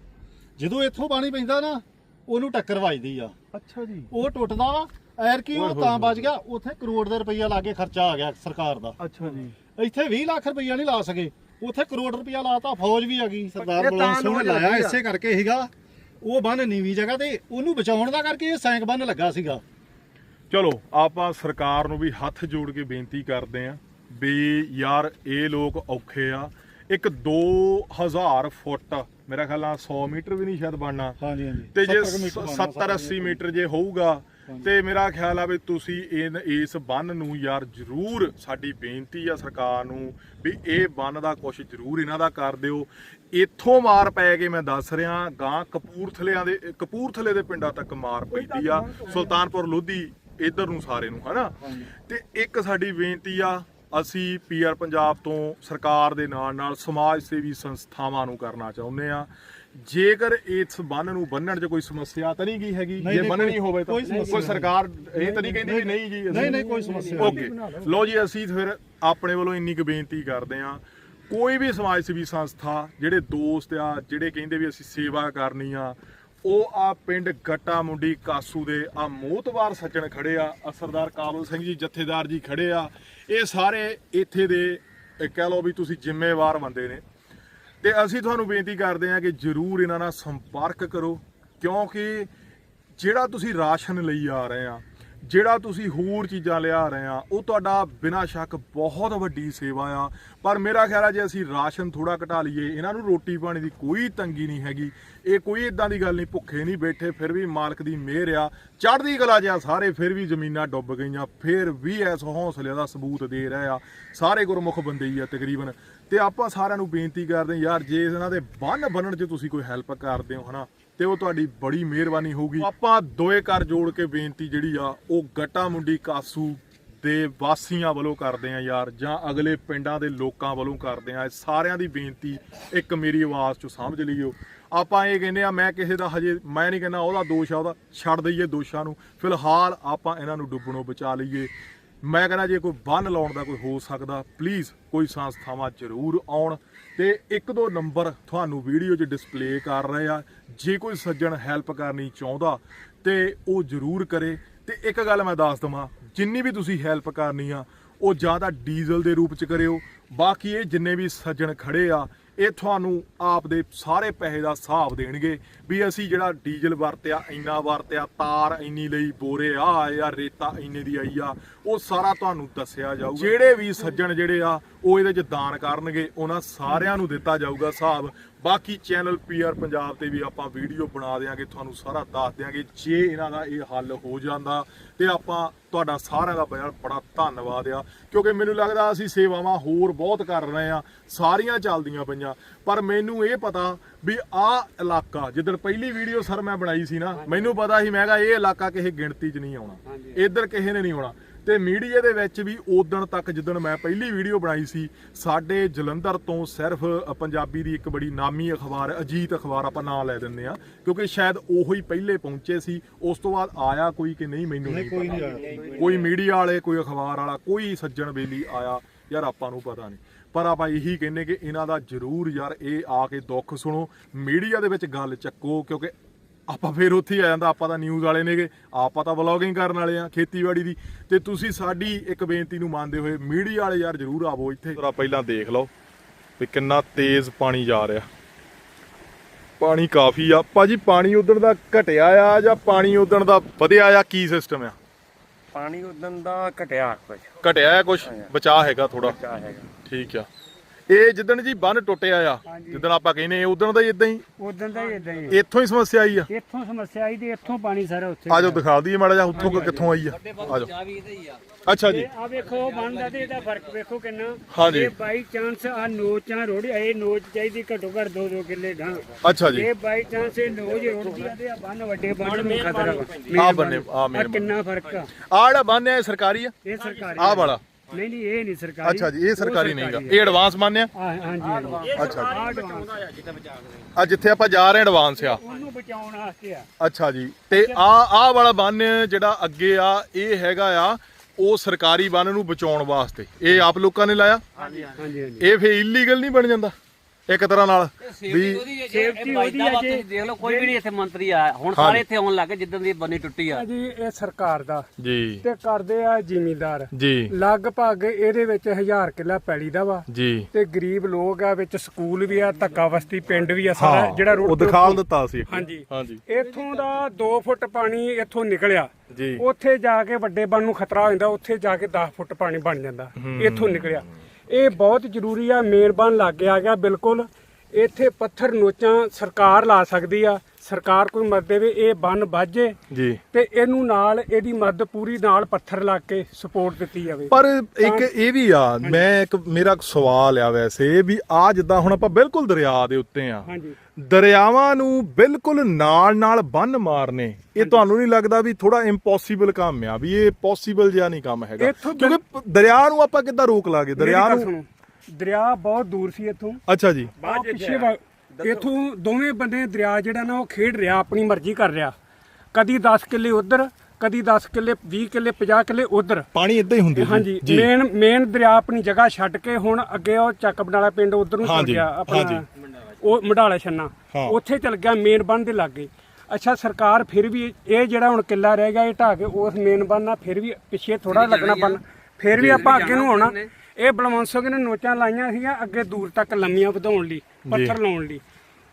ਜਦੋਂ ਇੱਥੋਂ ਪਾਣੀ ਪੈਂਦਾ ਨਾ ਉਹਨੂੰ ਟੱਕਰ ਵੱਜਦੀ ਆ। ਅੱਛਾ ਜੀ। ਉਹ ਟੁੱਟਦਾ ਵਾ ਐਰ ਕੀ ਉਹ ਤਾਂ ਬਚ ਗਿਆ ਉੱਥੇ ਕਰੋੜ ਦੇ ਰੁਪਈਆ ਲਾ ਕੇ ਖਰਚਾ ਆ ਗਿਆ ਸਰਕਾਰ ਦਾ। ਅੱਛਾ ਜੀ। ਇੱਥੇ 20 ਲੱਖ ਰੁਪਈਆ ਨਹੀਂ ਲਾ ਸਕੇ ਉੱਥੇ ਕਰੋੜ ਰੁਪਈਆ ਲਾਤਾ ਫੌਜ ਵੀ ਆ ਗਈ ਸਰਦਾਰ ਬਲਵੰਤ ਸਿੰਘ ਨੇ ਲਾਇਆ। ਇਸੇ ਕਰਕੇ ਸੀਗਾ। ਉਹ ਬੰਨ ਨੀਵੀਂ ਜਗ੍ਹਾ ਤੇ ਉਹਨੂੰ ਬਚਾਉਣ ਦਾ ਕਰਕੇ ਇਹ ਸੈਂਕ ਬੰਨ ਲੱਗਾ ਸੀਗਾ। ਚਲੋ ਆਪਾਂ ਸਰਕਾਰ ਨੂੰ ਵੀ ਹੱਥ ਜੋੜ ਕੇ ਬੇਨਤੀ ਕਰਦੇ ਆਂ। ਵੀ ਯਾਰ ਇਹ ਲੋਕ ਔਖੇ ਆ। ਇੱਕ 2000 ਫੁੱਟ ਮੇਰਾ ਖਿਆਲ ਨਾਲ 100 ਮੀਟਰ ਵੀ ਨਹੀਂ ਸ਼ਾਇਦ ਬਣਨਾ। ਹਾਂਜੀ ਹਾਂਜੀ। ਤੇ ਜੇ 70 80 ਮੀਟਰ ਜੇ ਹੋਊਗਾ ਤੇ ਮੇਰਾ ਖਿਆਲ ਆ ਵੀ ਤੁਸੀਂ ਇਹ ਇਸ ਬੰਨ ਨੂੰ ਯਾਰ ਜ਼ਰੂਰ ਸਾਡੀ ਬੇਨਤੀ ਆ ਸਰਕਾਰ ਨੂੰ ਵੀ ਇਹ ਬੰਨ ਦਾ ਕੁਝ ਜ਼ਰੂਰ ਇਹਨਾਂ ਦਾ ਕਰ ਦਿਓ। ਇੱਥੋਂ ਮਾਰ ਪੈ ਕੇ ਮੈਂ ਦੱਸ ਰਿਹਾ ਗਾਂ ਕਪੂਰਥਲਿਆਂ ਦੇ ਕਪੂਰਥਲੇ ਦੇ ਪਿੰਡਾਂ ਤੱਕ ਮਾਰ ਪੈਂਦੀ ਆ। ਸੁਲਤਾਨਪੁਰ ਲੋਧੀ ਇਧਰ ਨੂੰ ਸਾਰੇ ਨੂੰ ਹਨਾ? ਤੇ ਇੱਕ ਸਾਡੀ ਬੇਨਤੀ ਆ ਅਸੀਂ ਪੀਆਰ ਪੰਜਾਬ ਤੋਂ ਸਰਕਾਰ ਦੇ ਨਾਲ ਨਾਲ ਸਮਾਜ ਸੇਵੀ ਸੰਸਥਾਵਾਂ ਨੂੰ ਕਰਨਾ ਚਾਹੁੰਦੇ ਆ ਜੇਕਰ ਇਸ ਬੰਨ ਨੂੰ ਬੰਨਣ 'ਚ ਕੋਈ ਸਮੱਸਿਆ ਤਾਂ ਨਹੀਂ ਗਈ ਹੈਗੀ। ਜੇ ਬੰਨਣੀ ਹੋਵੇ ਤਾਂ ਕੋਈ ਸਰਕਾਰ ਇਹ ਤਾਂ ਨਹੀਂ ਕਹਿੰਦੀ ਵੀ ਨਹੀਂ ਜੀ ਨਹੀਂ, ਨਹੀਂ, ਕੋਈ ਸਮੱਸਿਆ ਓਕੇ। ਲੋ ਜੀ ਅਸੀਂ ਫਿਰ ਆਪਣੇ ਵੱਲੋਂ ਇੰਨੀ ਕੁ ਬੇਨਤੀ ਕਰਦੇ ਆ ਕੋਈ ਵੀ ਸਮਾਜ ਸੇਵੀ ਸੰਸਥਾ ਜਿਹੜੇ ਦੋਸਤ ਆ ਜਿਹੜੇ ਕਹਿੰਦੇ ਵੀ ਅਸੀਂ ਸੇਵਾ ਕਰਨੀ ਆ ਉਹ ਆ ਪਿੰਡ ਗੱਟਾ ਮੁੰਡੀ ਕਾਸੂ ਦੇ ਆ ਮੋਤਵਾਰ ਸੱਜਣ ਖੜੇ ਆ। ਸਰਦਾਰ ਕਾਬਲ ਸਿੰਘ ਜੀ ਜਥੇਦਾਰ ਜੀ ਖੜੇ ਆ। ਇਹ ਸਾਰੇ ਇੱਥੇ ਦੇ ਕਹਿ ਲਓ ਵੀ ਤੁਸੀਂ ਜ਼ਿੰਮੇਵਾਰ ਬੰਦੇ ਨੇ। ਤੇ ਅਸੀਂ ਤੁਹਾਨੂੰ ਬੇਨਤੀ ਕਰਦੇ ਹਾਂ ਕਿ ਜਰੂਰ ਇਹਨਾਂ ਨਾਲ ਸੰਪਰਕ ਕਰੋ, ਕਿਉਂਕਿ ਜਿਹੜਾ ਤੁਸੀਂ ਰਾਸ਼ਨ ਲਈ ਆ ਰਹੇ ਆ ਜਿਹੜਾ ਤੁਸੀਂ ਹੋਰ ਚੀਜ਼ਾਂ ਲਿਆ ਰਹੇ ਆ, ਉਹ ਤੁਹਾਡਾ ਬਿਨਾਂ ਸ਼ੱਕ ਬਹੁਤ ਵੱਡੀ ਸੇਵਾ ਆ। ਪਰ ਮੇਰਾ ਖਿਆਲ ਆ ਜੇ ਅਸੀਂ ਰਾਸ਼ਨ ਥੋੜਾ ਘਟਾ ਲਈਏ, ਇਹਨਾਂ ਨੂੰ ਰੋਟੀ ਪਾਣੀ ਦੀ ਕੋਈ ਤੰਗੀ ਨਹੀਂ ਹੈਗੀ। ਇਹ ਕੋਈ ਇਦਾਂ ਦੀ ਗੱਲ ਨਹੀਂ, ਭੁੱਖੇ ਨਹੀਂ ਬੈਠੇ, ਫਿਰ ਵੀ ਮਾਲਕ ਦੀ ਮਿਹਰ ਆ। ਚੜ੍ਹਦੀ ਕਲਾ ਜਿਹਾ ਸਾਰੇ, ਫਿਰ ਵੀ ਜ਼ਮੀਨਾਂ ਡੁੱਬ ਗਈਆਂ, ਫਿਰ ਵੀ ਐਸ ਹੌਸਲੇ ਦਾ ਸਬੂਤ ਦੇ ਰਹੇ ਆ। ਸਾਰੇ ਗੁਰਮੁਖ ਬੰਦੇ ਹੀ ਆ ਤਕਰੀਬਨ। ਤੇ ਆਪਾਂ ਸਾਰਿਆਂ ਨੂੰ ਬੇਨਤੀ ਕਰਦੇ ਯਾਰ ਜੇ ਇਹਨਾਂ ਦੇ ਬੰਨ ਬੰਨਣ 'ਚ ਤੁਸੀਂ ਕੋਈ ਹੈਲਪ ਕਰਦੇ ਹੋ ਹਨਾ ਤੇ ਉਹ ਤੁਹਾਡੀ ਬੜੀ ਮਿਹਰਬਾਨੀ ਹੋਊਗੀ। ਆਪਾਂ ਦੋਏ ਕਰ ਜੋੜ ਕੇ ਬੇਨਤੀ ਜਿਹੜੀ ਆ, ਉਹ ਗੱਟਾ ਮੁੰਡੀ ਕਾਸੂ ਦੇ ਵਾਸੀਆਂ ਵੱਲੋਂ ਕਰਦੇ ਆ ਯਾਰ, ਜਾਂ ਅਗਲੇ ਪਿੰਡਾਂ ਦੇ ਲੋਕਾਂ ਵੱਲੋਂ ਕਰਦੇ ਆ। ਸਾਰਿਆਂ ਦੀ ਬੇਨਤੀ, ਇੱਕ ਮੇਰੀ ਆਵਾਜ਼ ਚੋਂ ਸਮਝ ਲਈਓ ਆਪਾਂ ਇਹ ਕਹਿੰਦੇ ਆ, ਮੈਂ ਕਿਸੇ ਦਾ ਹਜੇ, ਮੈਂ ਨਹੀਂ ਕਹਿੰਦਾ ਉਹਦਾ ਦੋਸ਼ ਆ, ਉਹਦਾ ਛੱਡ ਦਈਏ ਦੋਸ਼ਾਂ ਨੂੰ। ਫਿਲਹਾਲ ਆਪਾਂ ਇਹਨਾਂ ਨੂੰ ਡੁੱਬਣੋਂ ਬਚਾ ਲਈਏ। ਮੈਂ ਕਹਿੰਦਾ ਜੇ ਕੋਈ ਬੰਨ ਲਾਉਣ ਦਾ ਕੋਈ ਹੋ ਸਕਦਾ ਪਲੀਜ਼ ਕੋਈ ਸੰਸਥਾਵਾਂ ਜ਼ਰੂਰ ਆਉਣ ਤੇ ਇੱਕ ਦੋ ਨੰਬਰ ਤੁਹਾਨੂੰ ਵੀਡੀਓ 'ਚ ਡਿਸਪਲੇ ਕਰ ਰਹੇ ਆ। ਜੇ ਕੋਈ ਸੱਜਣ ਹੈਲਪ ਕਰਨੀ ਚਾਹੁੰਦਾ ਤੇ ਉਹ ਜ਼ਰੂਰ ਕਰੇ। ਤੇ ਇੱਕ ਗੱਲ ਮੈਂ ਦੱਸ ਦਵਾਂ, ਜਿੰਨੀ ਵੀ ਤੁਸੀਂ ਹੈਲਪ ਕਰਨੀ ਆ, ਉਹ ਜਾਂ ਤਾਂ ਡੀਜ਼ਲ ਦੇ ਰੂਪ 'ਚ ਕਰਿਓ। ਬਾਕੀ ਇਹ ਜਿੰਨੇ ਵੀ ਸੱਜਣ ਖੜੇ ਆ ਇਹ ਤੁਹਾਨੂੰ ਆਪ ਦੇ ਸਾਰੇ ਪੈਸੇ ਦਾ ਹਿਸਾਬ ਦੇਣਗੇ ਵੀ ਅਸੀਂ ਜਿਹੜਾ ਡੀਜ਼ਲ ਵਰਤਿਆ, ਇੰਨਾ ਵਰਤਿਆ, ਤਾਰ ਇੰਨੀ ਲਈ ਬੋਰੇ, ਆ ਆਏ ਆ, ਰੇਤਾ ਇੰਨੇ ਦੀ ਆਈ ਆ, ਉਹ ਸਾਰਾ ਤੁਹਾਨੂੰ ਦੱਸਿਆ ਜਾਊਗਾ। ਜਿਹੜੇ ਵੀ ਸੱਜਣ ਜਿਹੜੇ ਆ, ਉਹ ਇਹਦੇ 'ਚ ਦਾਨ ਕਰਨਗੇ, ਉਹਨਾਂ ਸਾਰਿਆਂ ਨੂੰ ਦਿੱਤਾ ਜਾਊਗਾ ਹਿਸਾਬ। ਬਾਕੀ ਚੈਨਲ ਪੀਆਰ ਪੰਜਾਬ ਤੇ ਵੀ ਆਪਾਂ ਵੀਡੀਓ ਬਣਾ ਦੇਾਂਗੇ ਤੁਹਾਨੂੰ ਸਾਰਾ ਦੱਸ ਦਿਆਂਗੇ। ਜੇ ਇਹਨਾਂ ਦਾ ਇਹ ਹੱਲ ਹੋ ਜਾਂਦਾ ਤੇ ਆਪਾਂ ਤੁਹਾਡਾ ਸਾਰਿਆਂ ਦਾ ਬੜਾ ਬੜਾ ਧੰਨਵਾਦ ਆ। ਕਿਉਂਕਿ ਮੈਨੂੰ ਲੱਗਦਾ ਅਸੀਂ ਸੇਵਾਵਾਂ ਹੋਰ ਬਹੁਤ ਕਰ ਰਹੇ ਆ ਸਾਰੀਆਂ ਚੱਲਦੀਆਂ ਪਈਆਂ। ਪਰ ਮੈਨੂੰ ਇਹ ਪਤਾ ਵੀ ਆਹ ਇਲਾਕਾ ਜਿੱਦਣ ਪਹਿਲੀ ਵੀਡੀਓ ਸਰ ਮੈਂ ਬਣਾਈ ਸੀ ਨਾ ਮੈਨੂੰ ਪਤਾ ਸੀ ਮੈਂ ਕਿਹਾ ਇਹ ਇਲਾਕਾ ਕਿਸੇ ਗਿਣਤੀ 'ਚ ਨਹੀਂ ਆਉਣਾ। ਇੱਧਰ ਕਿਸੇ ਨੇ ਨਹੀਂ ਆਉਣਾ। ਤੇ ਮੀਡੀਆ ਦੇ ਵਿੱਚ ਵੀ ਉਦਣ ਤੱਕ ਜਿੱਦਣ ਮੈਂ ਪਹਿਲੀ ਵੀਡੀਓ ਬਣਾਈ ਸੀ ਸਾਡੇ ਜਲੰਧਰ ਤੋਂ ਸਿਰਫ ਪੰਜਾਬੀ ਦੀ ਇੱਕ ਬੜੀ ਨਾਮੀ ਅਖਬਾਰ ਅਜੀਤ ਅਖਬਾਰ ਆਪਾਂ ਨਾਂ ਲੈ ਦਿੰਦੇ ਆ ਕਿਉਂਕਿ ਸ਼ਾਇਦ ਉਹੋ ਹੀ ਪਹਿਲੇ ਪਹੁੰਚੇ ਸੀ ਉਸ ਤੋਂ ਬਾਅਦ ਆਇਆ ਕੋਈ ਕਿ ਨਹੀਂ ਮੈਨੂੰ ਨਹੀਂ ਕੋਈ ਨਹੀਂ ਪਤਾ। ਆਇਆ ਕੋਈ ਮੀਡੀਆ ਵਾਲੇ ਕੋਈ ਅਖਬਾਰ ਵਾਲਾ ਕੋਈ ਸੱਜਣ ਬੇਲੀ ਆਇਆ ਯਾਰ ਆਪਾਂ ਨੂੰ ਪਤਾ ਨਹੀਂ ਪਰ ਆਪਾਂ ਇਹੀ ਕਹਿੰਨੇ ਕਿ ਇਹਨਾਂ ਦਾ ਜ਼ਰੂਰ ਯਾਰ ਇਹ ਆ ਕੇ ਦੁੱਖ ਸੁਣੋ ਮੀਡੀਆ ਦੇ ਵਿੱਚ ਗੱਲ ਚੱਕੋ ਕਿਉਂਕਿ ਆਪਾਂ ਫੇਰ ਉੱਥੇ ਹੀ ਆ ਜਾਂਦਾ ਆਪਾਂ ਤਾਂ ਨਿਊਜ਼ ਵਾਲੇ ਨੇਗੇ ਆਪਾਂ ਤਾਂ ਵਲੌਗਿੰਗ ਕਰਨ ਵਾਲੇ ਆ ਖੇਤੀਬਾੜੀ ਦੀ। ਤੇ ਤੁਸੀਂ ਸਾਡੀ ਇੱਕ ਬੇਨਤੀ ਨੂੰ ਮੰਨਦੇ ਹੋਏ ਮੀਡੀਆ ਵਾਲੇ ਯਾਰ ਜ਼ਰੂਰ ਆਵੋ ਇੱਥੇ। ਜਰਾ ਪਹਿਲਾਂ ਦੇਖ ਲਓ ਵੀ ਕਿੰਨਾ ਤੇਜ਼ ਪਾਣੀ ਜਾ ਰਿਹਾ। ਪਾਣੀ ਕਾਫੀ ਆ। ਭਾਜੀ ਪਾਣੀ ਉਦਣ ਦਾ ਘਟਿਆ ਆ ਜਾਂ ਪਾਣੀ ਉਦਣ ਦਾ ਵਧਿਆ ਆ? ਕੀ ਸਿਸਟਮ ਆ? ਪਾਣੀ ਉਦੋਂ ਦਾ ਘਟਿਆ ਕੁਝ ਘਟਿਆ ਹੈ ਕੁਝ ਬਚਾ ਹੈਗਾ ਥੋੜਾ ਹੈਗਾ। ਠੀਕ ਆ। ਇਹ ਜਿੱਦਣ ਜੀ ਬੰਨ ਟੁੱਟਿਆ ਆ ਜਿੱਦਣ ਆਪਾਂ ਕਹਿੰਦੇ ਉਦੋਂ ਦਾ ਹੀ ਇਦਾਂ ਹੀ? ਉਦੋਂ ਦਾ ਹੀ ਇਦਾਂ ਹੀ ਇੱਥੋਂ ਹੀ ਸਮੱਸਿਆ ਆਈ ਆ? ਇੱਥੋਂ ਸਮੱਸਿਆ ਆਈ ਤੇ ਇੱਥੋਂ ਪਾਣੀ ਸਾਰਾ ਉੱਥੇ ਆਜੋ ਦਿਖਾ ਦਈਏ ਮਾੜਾ ਜਿਹਾ ਉੱਥੋਂ ਕੁ ਕਿੱਥੋਂ ਆਈ ਆ? ਆਜੋ ਅੱਛਾ ਜੀ। ਆ ਵੇਖੋ ਬੰਦਾ ਤੇ ਇਹਦਾ ਫ਼ਰਕ ਵੇਖੋ ਕਿੰਨਾ। ਹਾਂਜੀ। ਇਹ ਬਾਈ ਚਾਂਸ ਆ ਨੋਚਾਂ ਰੋੜੀ ਇਹ ਨੋਚ ਚਾਹੀਦੀ ਘੱਟੋ ਘੱਟ 2-2 ਕਿੱਲੇ ਗਾਂ। ਅੱਛਾ ਜੀ। ਇਹ ਬਾਈ ਚਾਂਸ ਇਹ ਨੋਚ ਰੋੜਦੀ ਆ ਤੇ ਆ ਬੰਨ ਵੱਡੇ ਬੰਨ ਨੂੰ ਖਤਰਾ ਵਾ। ਆ ਬੰਨੇ। ਆ ਆ ਮੇਨ ਕਿੰਨਾ ਫ਼ਰਕ ਆ। ਆ ਜਿਹੜਾ ਬੰਨ ਹੈ ਇਹ ਸਰਕਾਰੀ ਆ? ਇਹ ਸਰਕਾਰੀ ਆ। ਵਾਲਾ। ਨਹੀਂ ਨਹੀਂ ਇਹ ਨਹੀਂ ਸਰਕਾਰੀ। ਅੱਛਾ ਜੀ ਇਹ ਸਰਕਾਰੀ ਨਹੀਂਗਾ ਇਹ ਐਡਵਾਂਸ ਬੰਨ ਆ ਆ ਹਾਂਜੀ ਹਾਂਜੀ। ਅੱਛਾ ਜੀ। ਆ ਜਿੱਥੇ ਆਪਾਂ ਜਾ ਰਹੇ ਐਡਵਾਂਸ ਆ। ਉਹਨੂੰ ਬਚਾਉਣ ਵਾਸਤੇ ਆ। ਅੱਛਾ ਜੀ। ਤੇ ਆ ਆ ਵਾਲਾ ਬੰਨ ਜਿਹੜਾ ਅੱਗੇ ਆ ਇਹ ਹੈਗਾ ਆ ਉਹ ਸਰਕਾਰੀ ਬੰਨ ਨੂੰ ਬਚਾਉਣ ਵਾਸਤੇ। ਇਹ ਆਪ ਲੋਕਾਂ ਨੇ ਲਾਇਆ? ਹਾਂਜੀ ਹਾਂਜੀ। ਇਹ ਫੇ ਇਲੀਗਲ ਨਹੀਂ ਬਣ ਜਾਂਦਾ? ਇੱਕ ਤਰ੍ਹਾਂ ਨਾਲ ਵੀ ਸੇਫਟੀ ਉਹਦੀ ਆ ਜੇ ਦੇਖ ਲਓ ਕੋਈ ਵੀ ਨਹੀਂ ਇੱਥੇ ਮੰਤਰੀ ਆ। ਹੁਣ ਸਾਰੇ ਇੱਥੇ ਆਉਣ ਲੱਗੇ ਜਿੱਦਾਂ ਦੀ ਬੰਨੀ ਟੁੱਟੀ ਆ। ਜੀ ਇਹ ਸਰਕਾਰ ਦਾ। ਜੀ। ਤੇ ਕਰਦੇ ਆ ਜ਼ਿਮੀਂਦਾਰ। ਜੀ। ਲਗਭਗ ਇਹਦੇ ਵਿੱਚ ਹਜ਼ਾਰ ਕਿੱਲਾ ਪੈਲੀ ਦਾ ਵਾ। ਜੀ। ਤੇ ਗਰੀਬ ਲੋਕ ਆ ਵਿੱਚ ਸਕੂਲ ਵੀ ਆ ਧੱਕਾਵਸਤੀ ਪਿੰਡ ਵੀ ਆ ਸਾਰਾ ਜਿਹੜਾ ਰੋਡ ਉਹ ਦਿਖਾਲ ਦਿੱਤਾ ਸੀ। ਹਾਂਜੀ। ਹਾਂਜੀ। ਇੱਥੋਂ ਦਾ 2 ਫੁੱਟ ਪਾਣੀ ਇੱਥੋਂ ਨਿਕਲਿਆ। ਜੀ। ਉੱਥੇ ਜਾ ਕੇ ਵੱਡੇ ਬੰਨ ਨੂੰ ਖਤਰਾ ਹੋ ਜਾਂਦਾ ਉੱਥੇ ਜਾ ਕੇ 10 ਫੁੱਟ ਪਾਣੀ ਬਣ ਜਾਂਦਾ। ਇੱਥੋਂ ਨਿਕਲਿਆ। ਇਹ ਬਹੁਤ ਜ਼ਰੂਰੀ ਆ ਮੇਨ ਬੰਨ ਲੱਗ ਗਿਆ ਬਿਲਕੁਲ। ਇੱਥੇ ਪੱਥਰ ਨੋਚਾਂ ਸਰਕਾਰ ਲਾ ਸਕਦੀ ਆ। ਸਰਕਾਰ ਕੋਈ ਮਦਦ ਦੇਵੇ ਇਹ ਬੰਨ ਵੱਜੇ ਜੀ। ਤੇ ਇਹਨੂੰ ਨਾਲ ਇਹਦੀ ਮਦਦ ਪੂਰੀ ਨਾਲ ਪੱਥਰ ਲਾ ਕੇ ਸਪੋਰਟ ਦਿੱਤੀ ਜਾਵੇ। ਪਰ ਇੱਕ ਇਹ ਵੀ ਆ ਮੈਂ ਇੱਕ ਮੇਰਾ ਇੱਕ ਸਵਾਲ ਆ ਵੈਸੇ ਵੀ ਆ ਜਿੱਦਾਂ ਹੁਣ ਆਪਾਂ ਬਿਲਕੁਲ ਦਰਿਆ ਦੇ ਉੱਤੇ ਆ। ਹਾਂਜੀ। ਦਰਿਆਵਾਂ ਨੂੰ ਬਿਲਕੁਲ ਨਾਲ ਨਾਲ ਬੰਨ ਮਾਰਨੇ ਇਹ ਤੁਹਾਨੂੰ ਨਹੀਂ ਲੱਗਦਾ ਵੀ ਥੋੜਾ ਇੰਪੋਸੀਬਲ ਕੰਮ ਆ ਵੀ ਇਹ ਪੋਸੀਬਲ ਜਿਹਾ ਨਹੀਂ ਕੰਮ ਹੈਗਾ? ਕਿਉਂਕਿ ਦਰਿਆ ਨੂੰ ਆਪਾਂ ਕਿੱਦਾਂ ਰੋਕ ਲਾਗੇ? ਦਰਿਆ ਨੂੰ ਸੁਣੋ। ਦਰਿਆ ਬਹੁਤ ਦੂਰ ਸੀ ਇੱਥੋਂ। ਅੱਛਾ ਜੀ। ਬਾਅਦ ਪਿੱਛੇ ਇੱਥੋਂ ਦੋਵੇਂ ਬੰਦੇ ਦਰਿਆ ਜਿਹੜਾ ਨਾ ਉਹ ਖੇਡ ਰਿਹਾ ਆਪਣੀ ਮਰਜ਼ੀ ਕਰ ਰਿਹਾ। ਕਦੀ 10 ਕਿੱਲੇ ਉਧਰ ਕਦੀ 10 ਕਿੱਲੇ 20 ਕਿੱਲੇ 50 ਕਿੱਲੇ ਉਧਰ। ਪਾਣੀ ਇਦਾਂ ਹੀ ਹੁੰਦੇ ਸੀ। ਹਾਂਜੀ ਜੀ। ਮੇਨ ਮੇਨ ਦਰਿਆ ਆਪਣੀ ਜਗ੍ਹਾ ਛੱਡ ਕੇ ਹੁਣ ਅੱਗੇ ਉਹ ਚੱਕ ਬਨਾਲਾ ਪਿੰਡ ਉਧਰ ਨੂੰ ਚਲ ਗਿਆ ਆਪਣਾ ਉਹ ਮਢਾਲਾ ਛੰਨਾ। ਉੱਥੇ ਚਲ ਗਿਆ ਮੇਨ ਬੰਨ ਦੇ ਲਾਗੇ। ਅੱਛਾ ਸਰਕਾਰ ਫਿਰ ਵੀ ਇਹ ਜਿਹੜਾ ਹੁਣ ਕਿੱਲਾ ਰਹਿ ਗਿਆ ਇਹ ਢਾਹ ਕੇ ਉਸ ਮੇਨ ਬੰਨ ਨਾਲ ਫਿਰ ਵੀ ਪਿੱਛੇ ਥੋੜਾ ਲੱਗਣਾ ਬੰਨ। ਫਿਰ ਵੀ ਆਪਾਂ ਅੱਗੇ ਨੂੰ ਆਉਣਾ। ਇਹ ਬਲਵੰਸੋਗ ਨੇ ਨੋਚਾਂ ਲਾਈਆਂ ਸੀਗੀਆਂ ਅੱਗੇ ਦੂਰ ਤੱਕ ਲੰਮੀਆਂ ਵਧਾਉਣ ਲਈ ਪੱਥਰ ਲਾਉਣ ਲਈ।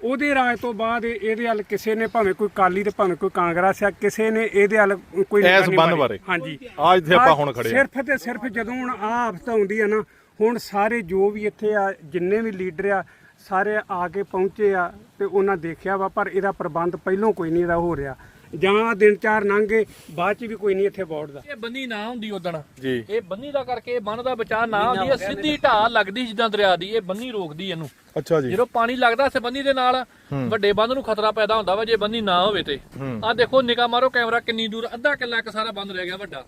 ਉਹਦੇ ਰਾਜ ਤੋਂ ਬਾਅਦ ਇਹ- ਇਹਦੇ ਵੱਲ ਕਿਸੇ ਨੇ ਭਾਵੇਂ ਕੋਈ ਕਾਲੀ ਤੇ ਭਾਵੇਂ ਕੋਈ ਕਾਂਗਰਸ ਆ ਕਿਸੇ ਨੇ ਇਹਦੇ ਵੱਲ ਕੋਈ ਇਸ ਬੰਨ। ਬਾਰੇ। ਹਾਂਜੀ। ਆ ਜਿੱਥੇ ਆਪਾਂ ਹੁਣ ਖੜੇ ਸਿਰਫ ਤੇ ਸਿਰਫ ਜਦੋਂ ਹੁਣ ਆ ਆਫਤ ਆਉਂਦੀ ਆ ਨਾ ਹੁਣ ਸਾਰੇ ਜੋ ਵੀ ਇੱਥੇ ਆ ਜਿੰਨੇ ਵੀ ਲੀਡਰ ਆ ਸਾਰੇ ਆ ਕੇ ਪਹੁੰਚੇ ਆ ਤੇ ਉਹਨਾਂ ਦੇਖਿਆ ਵਾ ਪਰ ਇਹਦਾ ਪ੍ਰਬੰਧ ਪਹਿਲੋਂ ਕੋਈ ਨਹੀਂ ਇਹਦਾ ਹੋ ਰਿਹਾ। ਜਾਂ ਦਿਨ ਚਾਰ ਲੰਘੇ ਬਾਅਦ ਚ ਵੀ ਕੋਈ ਨਹੀਂ ਇੱਥੇ ਬੋਰਡ ਇਹ ਬੰਨੀ ਨਾ ਹੁੰਦੀ ਉਦਣ। ਜੀ। ਇਹ ਬੰਨੀ ਦਾ ਕਰਕੇ ਇਹ ਬੰਨ ਦਾ ਬਚਾਅ ਨਾ ਹੁੰਦੀ ਇਹ ਸਿੱਧੀ ਢਾਹ ਲੱਗਦੀ ਜਿੱਦਾਂ ਦਰਿਆ ਦੀ ਇਹ ਬੰਨੀ ਰੋਕਦੀ ਇਹਨੂੰ। ਅੱਛਾ ਜੀ। ਜਦੋਂ ਪਾਣੀ ਲੱਗਦਾ ਸੇ ਬੰਨੀ ਦੇ ਨਾਲ ਵੱਡੇ ਬੰਦ ਨੂੰ ਖਤਰਾ ਪੈਦਾ ਹੁੰਦਾ ਵਾ ਜੇ ਬੰਦੀ ਨਾ ਹੋਵੇ ਤੇ। ਆ ਦੇਖੋ ਨਿਗਾਹ ਮਾਰੋ ਕੈਮਰਾ ਕਿੰਨੀ ਦੂਰ ਅੱਧਾ ਕਿੱਲਾ ਇੱਕ ਸਾਰਾ ਬੰਦ ਰਹਿ ਗਿਆ ਵੱਡਾ।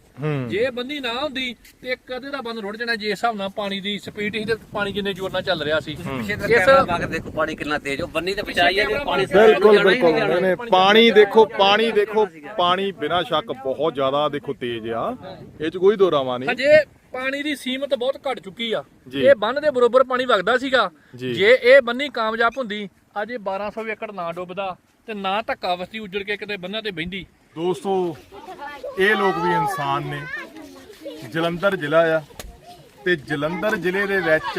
ਜੇ ਬੰਦੀ ਨਾ ਹੁੰਦੀ ਤੇ ਇੱਕ ਅੱਧੇ ਦਾ ਬੰਦ ਰੁੜ ਜਾਣਾ ਜੇ ਹਿਸਾਬ ਨਾਲ ਪਾਣੀ ਦੀ ਸਪੀਡ ਸੀ ਤੇ ਪਾਣੀ ਜਿੰਨੇ ਜ਼ੋਰ ਨਾਲ ਚੱਲ ਰਿਹਾ ਸੀ। ਇਸ- ਦੇਖੋ ਪਾਣੀ ਕਿੰਨਾ ਤੇਜ਼ ਉਹ ਬੰਨੀ ਤੇ ਬਚਾਈ ਹੈ ਜੇ ਪਾਣੀ ਬਿਲਕੁਲ ਬਿਲਕੁਲ ਪਾਣੀ ਦੇਖੋ ਪਾਣੀ ਦੇਖੋ ਪਾਣੀ ਬਿਨਾਂ ਸ਼ੱਕ ਬਹੁਤ ਜ਼ਿਆਦਾ ਦੇਖੋ ਤੇਜ਼ ਆ। ਇਹ ਚ ਕੋਈ ਦੋਰਾਵਾ ਨਹੀਂ। ਹਜੇ ਪਾਣੀ ਦੀ ਸੀਮਤ ਬਹੁਤ ਘਟ ਚੁੱਕੀ ਆ। ਜੀ। ਇਹ ਬੰਨ ਦੇ ਬਰੋਬਰ ਪਾਣੀ ਵਗਦਾ ਸੀਗਾ। ਜੀ। ਜੇ ਇਹ ਬੰਨੀ ਕਾਮਯਾਬ ਹੁੰਦੀ ਅਜੇ 1200 ਏਕੜ ਨਾ ਡੁੱਬਦਾ ਤੇ ਨਾ ਧੱਕਾ ਵਸਤੀ ਉੱਜੜ ਕੇ ਕਿਤੇ ਬੰਨਾਂ ਤੇ ਬਹਿੰਦੀ। ਦੋਸਤੋ, ਇਹ ਲੋਕ ਵੀ ਇਨਸਾਨ ਨੇ। ਜਲੰਧਰ ਜ਼ਿਲ੍ਹਾ ਆ ਤੇ ਜਲੰਧਰ ਜ਼ਿਲ੍ਹੇ ਦੇ ਵਿੱਚ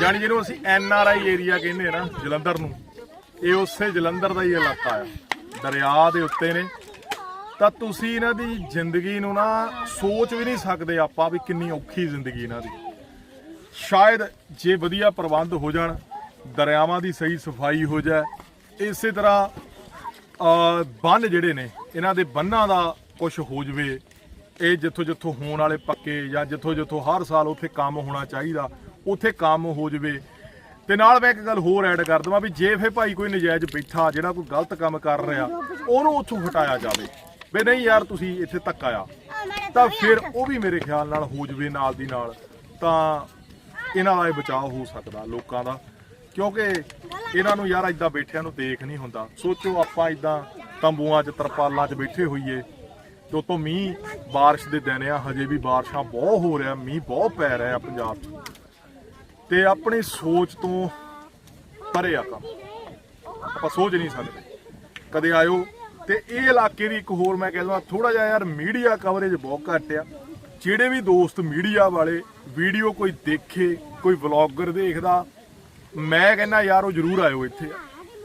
ਜਾਣੀ ਜਿਹਨੂੰ ਅਸੀਂ ਐਨ ਆਰ ਆਈ ਏਰੀਆ ਕਹਿੰਦੇ ਨਾ, ਜਲੰਧਰ ਨੂੰ, ਇਹ ਉਸੇ ਜਲੰਧਰ ਦਾ ਹੀ ਇਲਾਕਾ ਆ। ਦਰਿਆ ਦੇ ਉੱਤੇ ਨੇ। ਤਾਂ ਤੁਸੀਂ ਇਹਨਾਂ ਦੀ ਜ਼ਿੰਦਗੀ ਨੂੰ ਨਾ ਸੋਚ ਵੀ ਨਹੀਂ ਸਕਦੇ ਆਪਾਂ ਵੀ ਕਿੰਨੀ ਔਖੀ ਜ਼ਿੰਦਗੀ ਇਹਨਾਂ ਦੀ। ਸ਼ਾਇਦ ਜੇ ਵਧੀਆ ਪ੍ਰਬੰਧ ਹੋ ਜਾਣ ਦਰਿਆਵਾਂ ਦੀ ਸਹੀ ਸਫ਼ਾਈ ਹੋ ਜਾਏ, ਇਸੇ ਤਰ੍ਹਾਂ ਬੰਨ ਜਿਹੜੇ ਨੇ, ਇਹਨਾਂ ਦੇ ਬੰਨਾਂ ਦਾ ਕੁਝ ਹੋ ਜਵੇ, ਇਹ ਜਿੱਥੋਂ ਜਿੱਥੋਂ ਹੋਣ ਵਾਲੇ ਪੱਕੇ ਜਾਂ ਜਿੱਥੋਂ ਜਿੱਥੋਂ ਹਰ ਸਾਲ ਉੱਥੇ ਕੰਮ ਹੋਣਾ ਚਾਹੀਦਾ, ਉੱਥੇ ਕੰਮ ਹੋ ਜਵੇ। ਤੇ ਨਾਲ ਮੈਂ ਇੱਕ ਗੱਲ ਹੋਰ ਐਡ ਕਰ ਦਵਾਂ ਵੀ ਜੇ ਫੇ ਭਾਈ ਕੋਈ ਨਜਾਇਜ਼ ਬੈਠਾ ਜਿਹੜਾ ਕੋਈ ਗਲਤ ਕੰਮ ਕਰ ਰਿਹਾ, ਉਹਨੂੰ ਉੱਥੋਂ ਹਟਾਇਆ ਜਾਵੇ। ਵੀ ਨਹੀਂ ਯਾਰ ਤੁਸੀਂ ਇੱਥੇ ਧੱਕਾ ਆ ਤਾਂ ਫਿਰ ਉਹ ਵੀ ਮੇਰੇ ਖਿਆਲ ਨਾਲ ਹੋ ਜਵੇ ਨਾਲ ਦੀ ਨਾਲ, ਤਾਂ ਇਹਨਾਂ ਦਾ ਇਹ ਬਚਾਅ ਹੋ ਸਕਦਾ ਲੋਕਾਂ ਦਾ। ਕਿਉਂਕਿ ਇਹਨਾਂ ਨੂੰ ਯਾਰ ਇਦਾਂ ਬੈਠਿਆਂ ਨੂੰ ਦੇਖ ਨਹੀਂ ਹੁੰਦਾ। ਸੋਚੋ ਆਪਾਂ ਇਦਾਂ ਤੰਬੂਆਂ 'ਚ ਤਰਪਾਲਾਂ 'ਚ ਬੈਠੇ ਹੋਈਏ। ਤੇ ਉਤੋਂ ਮੀਂਹ ਬਾਰਿਸ਼ ਦੇ ਦਿਨ ਆ, ਹਜੇ ਵੀ ਬਾਰਿਸ਼ਾਂ ਬਹੁਤ ਹੋ ਰਿਹਾ ਮੀਂਹ ਬਹੁਤ ਪੈ ਰਿਹਾ ਪੰਜਾਬ 'ਚ। ਤੇ ਆਪਣੀ ਸੋਚ ਤੋਂ ਪਰੇ ਆ ਕੰਮ। ਆਪਾਂ ਸੋਚ ਨਹੀਂ ਸਕਦੇ। ਕਦੇ ਆਇਓ ਤੇ ਇਹ ਇਲਾਕੇ ਦੀ ਇੱਕ ਹੋਰ ਮੈਂ ਕਹਿ ਕਹਿੰਦਾ ਥੋੜਾ ਜਿਹਾ ਯਾਰ ਮੀਡੀਆ ਕਵਰੇਜ ਬਹੁਤ ਘੱਟ ਆ। ਜਿਹੜੇ ਵੀ ਦੋਸਤ ਮੀਡੀਆ ਵਾਲੇ, ਵੀਡੀਓ ਕੋਈ ਦੇਖੇ, ਕੋਈ ਵਲੌਗਰ ਦੇਖਦਾ ਮੈਂ ਕਹਿੰਦਾ ਯਾਰ ਉਹ ਜ਼ਰੂਰ ਆਇਓ ਇੱਥੇ।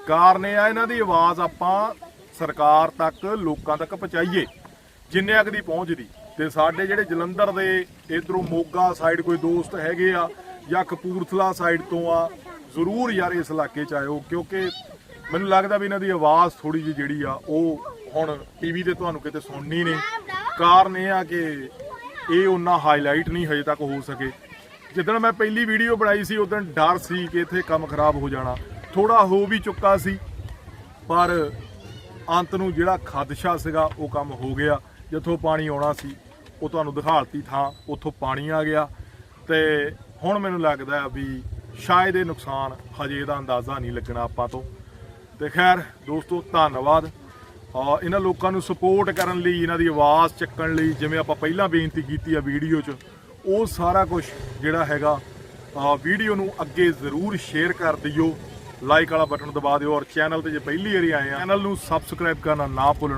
ਕਾਰਨ ਇਹ ਆ, ਇਹਨਾਂ ਦੀ ਆਵਾਜ਼ ਆਪਾਂ ਸਰਕਾਰ ਤੱਕ, ਲੋਕਾਂ ਤੱਕ ਪਹੁੰਚਾਈਏ, ਜਿੰਨੇ ਅਕ ਦੀ ਪਹੁੰਚਦੀ। ਤੇ ਸਾਡੇ ਜਿਹੜੇ ਜਲੰਧਰ ਦੇ ਇਧਰੋਂ ਮੋਗਾ ਸਾਈਡ ਕੋਈ ਦੋਸਤ ਹੈਗੇ ਆ ਜਾਂ ਕਪੂਰਥਲਾ ਸਾਈਡ ਤੋਂ ਆ, ਜ਼ਰੂਰ ਯਾਰ ਇਸ ਇਲਾਕੇ ਚ ਆਇਓ, ਕਿਉਂਕਿ ਮੈਨੂੰ ਲੱਗਦਾ ਵੀ ਇਹਨਾਂ ਦੀ ਆਵਾਜ਼ ਥੋੜੀ ਜਿਹੀ ਜਿਹੜੀ ਆ, ਉਹ ਹੁਣ ਟੀਵੀ ਤੇ ਤੁਹਾਨੂੰ ਕਿਤੇ ਸੁਣਨੀ ਨਹੀਂ। ਕਾਰਨ ਇਹ ਆ ਕਿ ਇਹ ਉਹਨਾਂ ਹਾਈਲਾਈਟ ਨਹੀਂ ਹਜੇ ਤੱਕ ਹੋ ਸਕੇ। ਜਿੱਦਣ ਮੈਂ ਪਹਿਲੀ ਵੀਡੀਓ ਬਣਾਈ ਸੀ, ਉਦੋਂ ਡਰ ਸੀ ਕਿ ਇੱਥੇ ਕੰਮ ਖਰਾਬ ਹੋ ਜਾਣਾ। ਥੋੜਾ ਹੋ ਵੀ ਚੁੱਕਾ ਸੀ, ਪਰ ਅੰਤ ਨੂੰ ਜਿਹੜਾ ਖਦਸ਼ਾ ਸੀਗਾ, ਉਹ ਕੰਮ ਹੋ ਗਿਆ। ਜਿੱਥੋਂ ਪਾਣੀ ਆਉਣਾ ਸੀ, ਉਹ ਤੁਹਾਨੂੰ ਦਿਖਾਲਤੀ ਥਾਂ, ਉੱਥੋਂ ਪਾਣੀ ਆ ਗਿਆ। ਤੇ ਹੁਣ ਮੈਨੂੰ ਲੱਗਦਾ ਵੀ ਸ਼ਾਇਦ ਇਹ ਨੁਕਸਾਨ ਹਜੇ ਇਹਦਾ ਅੰਦਾਜ਼ਾ ਨਹੀਂ ਲੱਗਣਾ ਆਪਾਂ ਤੋਂ। ਤੇ ਖੈਰ, ਦੋਸਤੋ, ਧੰਨਵਾਦ। ਆ, ਇਹਨਾਂ ਲੋਕਾਂ ਨੂੰ ਸਪੋਰਟ ਕਰਨ ਲਈ, ਇਹਨਾਂ ਦੀ ਆਵਾਜ਼ ਚੱਕਣ ਲਈ, ਜਿਵੇਂ ਆਪਾਂ ਪਹਿਲਾਂ ਬੇਨਤੀ ਕੀਤੀ ਆ ਵੀਡੀਓ 'ਚ ਉਹ ਸਾਰਾ ਕੁਝ ਜਿਹੜਾ ਹੈਗਾ ਵੀਡੀਓ ਨੂੰ ਅੱਗੇ ਜ਼ਰੂਰ ਸ਼ੇਅਰ ਕਰ ਦਿਓ ਲਾਈਕ ਵਾਲਾ ਬਟਨ ਦਬਾ ਦਿਓ ਔਰ ਚੈਨਲ ਤੇ ਜੇ ਪਹਿਲੀ ਵਾਰੀ ਆਏ ਆ ਚੈਨਲ ਨੂੰ ਸਬਸਕ੍ਰਾਈਬ ਕਰਨਾ ਨਾ ਭੁੱਲਣਾ।